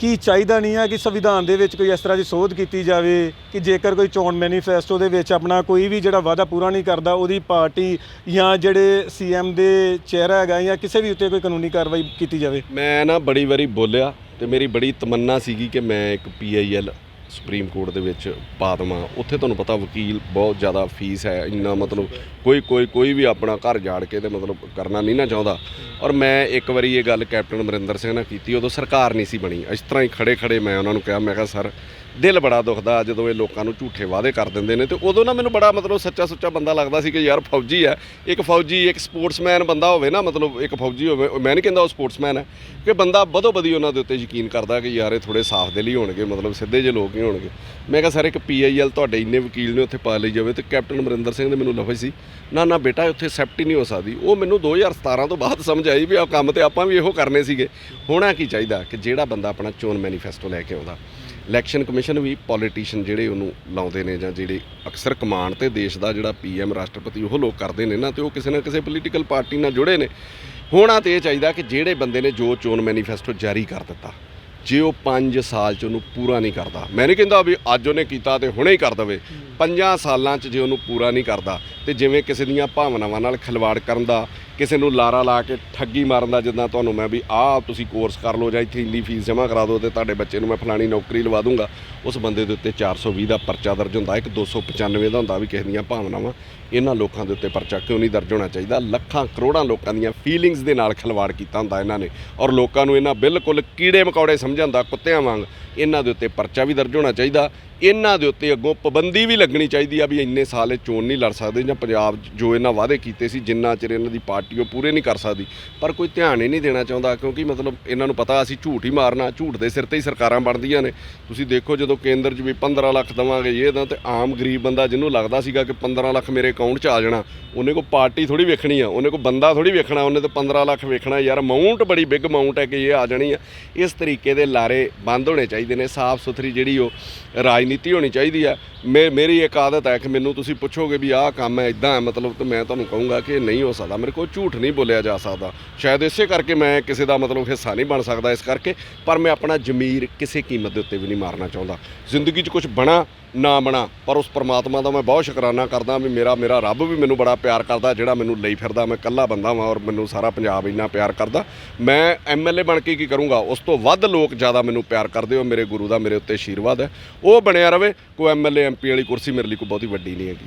ਕੀ ਚਾਹੀਦਾ ਨਹੀਂ ਹੈ ਕਿ ਸੰਵਿਧਾਨ ਦੇ ਵਿੱਚ ਕੋਈ ਇਸ ਤਰ੍ਹਾਂ ਦੀ ਸੋਧ ਕੀਤੀ ਜਾਵੇ ਕਿ ਜੇਕਰ ਕੋਈ ਚੋਣ ਮੈਨੀਫੈਸਟੋ ਦੇ ਵਿੱਚ ਆਪਣਾ ਕੋਈ ਵੀ ਜਿਹੜਾ ਵਾਅਦਾ ਪੂਰਾ ਨਹੀਂ ਕਰਦਾ, ਉਹਦੀ ਪਾਰਟੀ ਜਾਂ ਜਿਹੜੇ ਸੀਐਮ ਦੇ ਚਿਹਰਾ ਹੈਗਾ ਜਾਂ ਕਿਸੇ ਵੀ ਉੱਤੇ ਕੋਈ ਕਾਨੂੰਨੀ ਕਾਰਵਾਈ ਕੀਤੀ ਜਾਵੇ? ਮੈਂ ਨਾ ਬੜੀ ਵਾਰੀ ਬੋਲਿਆ ਤੇ ਮੇਰੀ ਬੜੀ ਤਮੰਨਾ ਸੀਗੀ ਕਿ ਮੈਂ ਇੱਕ ਪੀਆਈਐਲ ਸੁਪਰੀਮ ਕੋਰਟ ਦੇ ਵਿੱਚ ਪਾ ਦੇਵਾਂ। ਉੱਥੇ ਤੁਹਾਨੂੰ ਪਤਾ ਵਕੀਲ ਬਹੁਤ ਜ਼ਿਆਦਾ ਫੀਸ ਹੈ, ਇੰਨਾ ਮਤਲਬ ਕੋਈ ਕੋਈ ਕੋਈ ਵੀ ਆਪਣਾ ਘਰ ਜਾੜ ਕੇ ਤੇ ਮਤਲਬ ਕਰਨਾ ਨਹੀਂ ਨਾ ਚਾਹੁੰਦਾ। ਔਰ ਮੈਂ ਇੱਕ ਵਾਰੀ ਇਹ ਗੱਲ ਕੈਪਟਨ ਅਮਰਿੰਦਰ ਸਿੰਘ ਨਾਲ ਕੀਤੀ, ਉਦੋਂ ਸਰਕਾਰ ਨਹੀਂ ਸੀ ਬਣੀ। ਇਸ ਤਰ੍ਹਾਂ ਹੀ ਖੜੇ ਖੜੇ ਮੈਂ ਉਹਨਾਂ ਨੂੰ ਕਿਹਾ, ਮੈਂ ਕਿਹਾ, ਸਰ ਦਿਲ ਬੜਾ ਦੁਖਦਾ ਜਦੋਂ ਇਹ ਲੋਕਾਂ ਨੂੰ ਝੂਠੇ ਵਾਅਦੇ ਕਰ ਦਿੰਦੇ ਨੇ। ਤੇ ਉਦੋਂ ਨਾ ਮੈਨੂੰ ਬੜਾ ਮਤਲਬ ਸੱਚਾ ਸੁੱਚਾ ਬੰਦਾ ਲੱਗਦਾ ਸੀ ਕਿ ਯਾਰ ਫੌਜੀ ਹੈ। ਇੱਕ ਫੌਜੀ, ਇੱਕ ਸਪੋਰਟਸਮੈਨ ਬੰਦਾ ਹੋਵੇ ਨਾ, ਮਤਲਬ ਇੱਕ ਫੌਜੀ ਹੋਵੇ, ਮੈਂ ਨਹੀਂ ਕਹਿੰਦਾ ਉਹ ਸਪੋਰਟਸਮੈਨ ਹੈ। ਕਿ ਬੰਦਾ ਬਦੋ ਬਦੀ ਉਹਨਾਂ ਦੇ ਉੱਤੇ ਯਕੀਨ ਕਰਦਾ ਕਿ ਯਾਰ ਇਹ ਥੋੜੇ ਸਾਫ਼ ਦਿਲ ਹੀ ਹੋਣਗੇ, ਮਤਲਬ ਸਿੱਧੇ ਜਿਹੇ ਲੋਕ ਹੀ ਹੋਣਗੇ। ਮੈਂ ਕਿਹਾ, ਸਰ, ਇੱਕ ਪੀਆਈਐਲ ਤੁਹਾਡੇ ਇੰਨੇ ਵਕੀਲ ਨੇ ਉੱਥੇ ਪਾ ਲਈ ਜਾਵੇ। ਤੇ ਕੈਪਟਨ ਅਮਰਿੰਦਰ ਸਿੰਘ ਨੇ ਮੈਨੂੰ ਲਫ਼ਜ਼ ਸੀ, ਨਾ ਨਾ ਬੇਟਾ, ਉੱਥੇ ਸੈਫਟੀ ਨਹੀਂ ਹੋ ਸਕਦੀ। ਉਹ ਮੈਨੂੰ 2017 ਤੋਂ ਬਾਅਦ ਸਮਝ ਆਈ ਵੀ ਆ ਕੰਮ ਤੇ ਆਪਾਂ ਵੀ ਇਹੋ ਕਰਨੇ ਸੀਗੇ। ਹੋਣਾ ਕੀ ਚਾਹੀਦਾ ਕਿ ਜਿਹੜਾ ਬੰਦਾ ਆਪਣਾ ਚੋਣ ਮੈਨੀਫੈਸਟੋ ਲੈ ਕੇ ਆਉਂਦਾ। ਇਲੈਕਸ਼ਨ ਕਮਿਸ਼ਨ ਵੀ ਪੋਲੀਟੀਸ਼ੀਅਨ ਜਿਹੜੇ ਉਹਨੂੰ ਲਾਉਂਦੇ ਨੇ ਜਾਂ ਜਿਹੜੇ ਅਕਸਰ ਕਮਾਨ ਤੇ ਦੇਸ਼ ਦਾ ਜਿਹੜਾ ਪੀਐਮ ਰਾਸ਼ਟਰਪਤੀ ਉਹ ਲੋਕ ਕਰਦੇ ਨੇ ਨਾ, ਤੇ ਉਹ ਕਿਸੇ ਨਾ ਕਿਸੇ ਪੋਲੀਟੀਕਲ ਪਾਰਟੀ ਨਾਲ ਜੁੜੇ ਨੇ। ਹੋਣਾ ਤੇ ਇਹ ਚਾਹੀਦਾ ਕਿ ਜਿਹੜੇ ਬੰਦੇ ਨੇ ਜੋ ਚੋਣ ਮੈਨੀਫੈਸਟੋ ਜਾਰੀ ਕਰ ਦਿੱਤਾ, ਜੇ ਉਹ 5 ਸਾਲ ਚ ਉਹਨੂੰ ਪੂਰਾ ਨਹੀਂ ਕਰਦਾ। ਮੈਂ ਨਹੀਂ ਕਹਿੰਦਾ ਵੀ ਅੱਜ ਉਹਨੇ ਕੀਤਾ ਤੇ ਹੁਣੇ ਹੀ ਕਰ ਦਵੇ 5 ਸਾਲਾਂ ਚ ਜੇ ਉਹਨੂੰ ਪੂਰਾ ਨਹੀਂ ਕਰਦਾ, ਤੇ ਜਿਵੇਂ ਕਿਸੇ ਦੀਆਂ ਭਾਵਨਾਵਾਂ ਨਾਲ ਖਿਲਵਾੜ ਕਰਨ ਦਾ ਕਿਸੇ ਨੂੰ ਲਾਰਾ ਲਾ ਕੇ ਠੱਗੀ ਮਾਰਨ ਦਾ ਜਿੱਦਾਂ ਤੁਹਾਨੂੰ ਮੈਂ ਵੀ, ਆਹ ਤੁਸੀਂ ਕੋਰਸ ਕਰ ਲਓ ਜਾਂ ਇੱਥੇ ਇੰਨੀ ਫੀਸ ਜਮ੍ਹਾਂ ਕਰਾ ਦਿਓ ਤੇ ਤੁਹਾਡੇ ਬੱਚੇ ਨੂੰ ਮੈਂ ਫਲਾਣੀ ਨੌਕਰੀ ਲਵਾ ਦੂੰਗਾ। ਉਸ ਬੰਦੇ ਦੇ ਉੱਤੇ 420 ਦਾ ਪਰਚਾ ਦਰਜ ਹੁੰਦਾ, ਇੱਕ 295 ਦਾ ਹੁੰਦਾ ਵੀ ਕਿਸੇ ਦੀਆਂ ਭਾਵਨਾਵਾਂ। ਇਹਨਾਂ ਲੋਕਾਂ ਦੇ ਉੱਤੇ ਪਰਚਾ ਕਿਉਂ ਨਹੀਂ ਦਰਜ ਹੋਣਾ ਚਾਹੀਦਾ? ਲੱਖਾਂ ਕਰੋੜਾਂ ਲੋਕਾਂ ਦੀਆਂ ਫੀਲਿੰਗਸ ਦੇ ਨਾਲ ਖਿਲਵਾੜ ਕੀਤਾ ਹੁੰਦਾ ਇਹਨਾਂ ਨੇ। ਔਰ ਲੋਕਾਂ ਨੂੰ ਇਹਨਾਂ ਬਿਲਕੁਲ ਕੀੜੇ ਮਕੌੜੇ ਸਮਝਣ ਕੁੱਤਿਆਂ ਵਾਂਗ ਇਹਨਾਂ ਦੇ ਉੱਤੇ ਪਰਚਾ ਵੀ ਦਰਜ ਹੋਣਾ ਚਾਹੀਦਾ। ਇਹਨਾਂ ਦੇ ਉੱਤੇ ਅੱਗੋਂ ਪਾਬੰਦੀ ਵੀ ਲੱਗਣੀ ਚਾਹੀਦੀ ਆ ਵੀ ਇੰਨੇ ਸਾਲ ਇਹ ਚੋਣ ਨਹੀਂ ਲੜ ਸਕਦੇ ਜਾਂ ਪੰਜਾਬ ਜੋ ਇਹਨਾਂ ਵਾਅਦੇ ਕੀਤੇ ਸੀ, ਜਿੰਨਾ ਚਿਰ ਇਹਨਾਂ ਦੀ ਪਾਰਟੀ ਉਹ ਪੂਰੇ ਨਹੀਂ ਕਰ ਸਕਦੀ। ਪਰ ਕੋਈ ਧਿਆਨ ਹੀ ਨਹੀਂ ਦੇਣਾ ਚਾਹੁੰਦਾ, ਕਿਉਂਕਿ ਮਤਲਬ ਇਹਨਾਂ ਨੂੰ ਪਤਾ ਅਸੀਂ ਝੂਠ ਹੀ ਮਾਰਨਾ, ਝੂਠ ਦੇ ਸਿਰ ਤੇ ਹੀ ਸਰਕਾਰਾਂ ਬਣਦੀਆਂ ਨੇ। ਤੁਸੀਂ ਦੇਖੋ ਜਦੋਂ ਕੇਂਦਰ 'ਚ ਵੀ 15 ਲੱਖ ਦਵਾਂਗੇ ਇਹ ਤਾਂ ਤੇ ਆਮ ਗਰੀਬ ਬੰਦਾ ਜਿਹਨੂੰ ਲੱਗਦਾ ਸੀਗਾ ਕਿ 15 ਲੱਖ ਮੇਰੇ ਅਕਾਊਂਟ 'ਚ ਆ ਜਾਣਾ, ਉਹਨੇ ਕੋ ਪਾਰਟੀ ਥੋੜੀ ਵੇਖਣੀ ਆ, ਉਹਨੇ ਕੋ ਬੰਦਾ ਥੋੜੀ ਵੇਖਣਾ, ਉਹਨੇ ਤਾਂ 15 ਲੱਖ ਵੇਖਣਾ, ਯਾਰ ਅਮਾਉਂਟ ਬੜੀ ਬਿਗ ਅਮਾਉਂਟ ਹੈ ਕਿ ਇਹ ਆ ਜਾਣੀ ਆ। ਇਸ ਤਰੀਕੇ ਦੇ ਲਾਰੇ ਬੰਦ ਹੋਣੇ ਚਾਹੀਦੇ ਨੇ, ਸਾਫ਼ ਸੁਥਰੀ ਜਿਹੜੀ ਉਹ ਰਾਜ ਨੀਤੀ ਹੋਣੀ ਚਾਹੀਦੀ ਆ। ਮੇ, ਮੇਰੀ ਇੱਕ ਆਦਤ ਹੈ ਕਿ ਮੈਨੂੰ ਤੁਸੀਂ ਪੁੱਛੋਗੇ ਵੀ ਆਹ ਕੰਮ ਹੈ ਇਦਾਂ ਹੈ, ਮਤਲਬ ਤੇ ਮੈਂ ਤੁਹਾਨੂੰ ਕਹੂੰਗਾ ਕਿ ਨਹੀਂ ਹੋ ਸਕਦਾ। ਮੇਰੇ ਕੋਲ ਝੂਠ ਨਹੀਂ ਬੋਲਿਆ ਜਾ ਸਕਦਾ। ਸ਼ਾਇਦ ਇਸੇ ਕਰਕੇ ਮੈਂ ਕਿਸੇ ਦਾ ਮਤਲਬ ਹਿੱਸਾ ਨਹੀਂ ਬਣ ਸਕਦਾ ਇਸ ਕਰਕੇ, ਪਰ ਮੈਂ ਆਪਣਾ ਜ਼ਮੀਰ ਕਿਸੇ ਕੀਮਤ ਦੇ ਉੱਤੇ ਵੀ ਨਹੀਂ ਮਾਰਨਾ ਚਾਹੁੰਦਾ। ਜ਼ਿੰਦਗੀ 'ਚ ਕੁਝ ਬਣਾ ਨਾ ਬਣਾ। ਪਰ ਉਸ ਪਰਮਾਤਮਾ ਦਾ ਮੈਂ ਬਹੁਤ ਸ਼ੁਕਰਾਨਾ ਕਰਦਾ ਵੀ ਮੇਰਾ ਮੇਰਾ ਰੱਬ ਵੀ ਮੈਨੂੰ ਬੜਾ ਪਿਆਰ ਕਰਦਾ, ਜਿਹੜਾ ਮੈਨੂੰ ਲਈ ਫਿਰਦਾ। ਮੈਂ ਇਕੱਲਾ ਬੰਦਾ ਵਾਂ ਔਰ ਮੈਨੂੰ ਸਾਰਾ ਪੰਜਾਬ ਇੰਨਾ ਪਿਆਰ ਕਰਦਾ। ਮੈਂ ਐਮਐਲਏ ਬਣ ਕੇ ਕੀ ਕਰੂੰਗਾ? ਉਸ ਤੋਂ ਵੱਧ ਲੋਕ ਜ਼ਿਆਦਾ ਮੈਨੂੰ ਪਿਆਰ ਕਰਦੇ ਹੋ ਮੇਰੇ ਗੁਰੂ ਦਾ ਮੇਰੇ ਉੱਤੇ ਆਸ਼ੀਰਵਾਦ ਹੈ। ਉਹ ਬਣਿਆ ਰਵੇ, ਕੋਈ ਐਮਐਲਏ ਐਮਪੀ ਵਾਲੀ ਕੁਰਸੀ ਮੇਰੇ ਲਈ ਕੋਈ ਬਹੁਤੀ ਵੱਡੀ ਨਹੀਂ ਹੈਗੀ।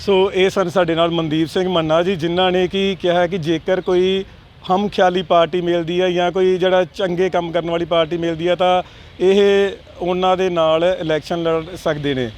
ਸੋ ਇਹ ਸਨ ਸਾਡੇ ਨਾਲ ਮਨਦੀਪ ਸਿੰਘ ਮੰਨਾ ਜੀ, ਜਿਨ੍ਹਾਂ ਨੇ ਕੀ ਕਿਹਾ ਕਿ ਜੇਕਰ ਕੋਈ ਹਮ ਖਿਆਲੀ ਪਾਰਟੀ ਮਿਲਦੀ ਹੈ ਜਾਂ ਕੋਈ ਜਿਹੜਾ ਚੰਗੇ ਕੰਮ ਕਰਨ ਵਾਲੀ ਪਾਰਟੀ ਮਿਲਦੀ ਹੈ ਤਾਂ ਇਹ ਉਹਨਾਂ ਦੇ ਨਾਲ ਇਲੈਕਸ਼ਨ ਲੜ ਸਕਦੇ ਨੇ।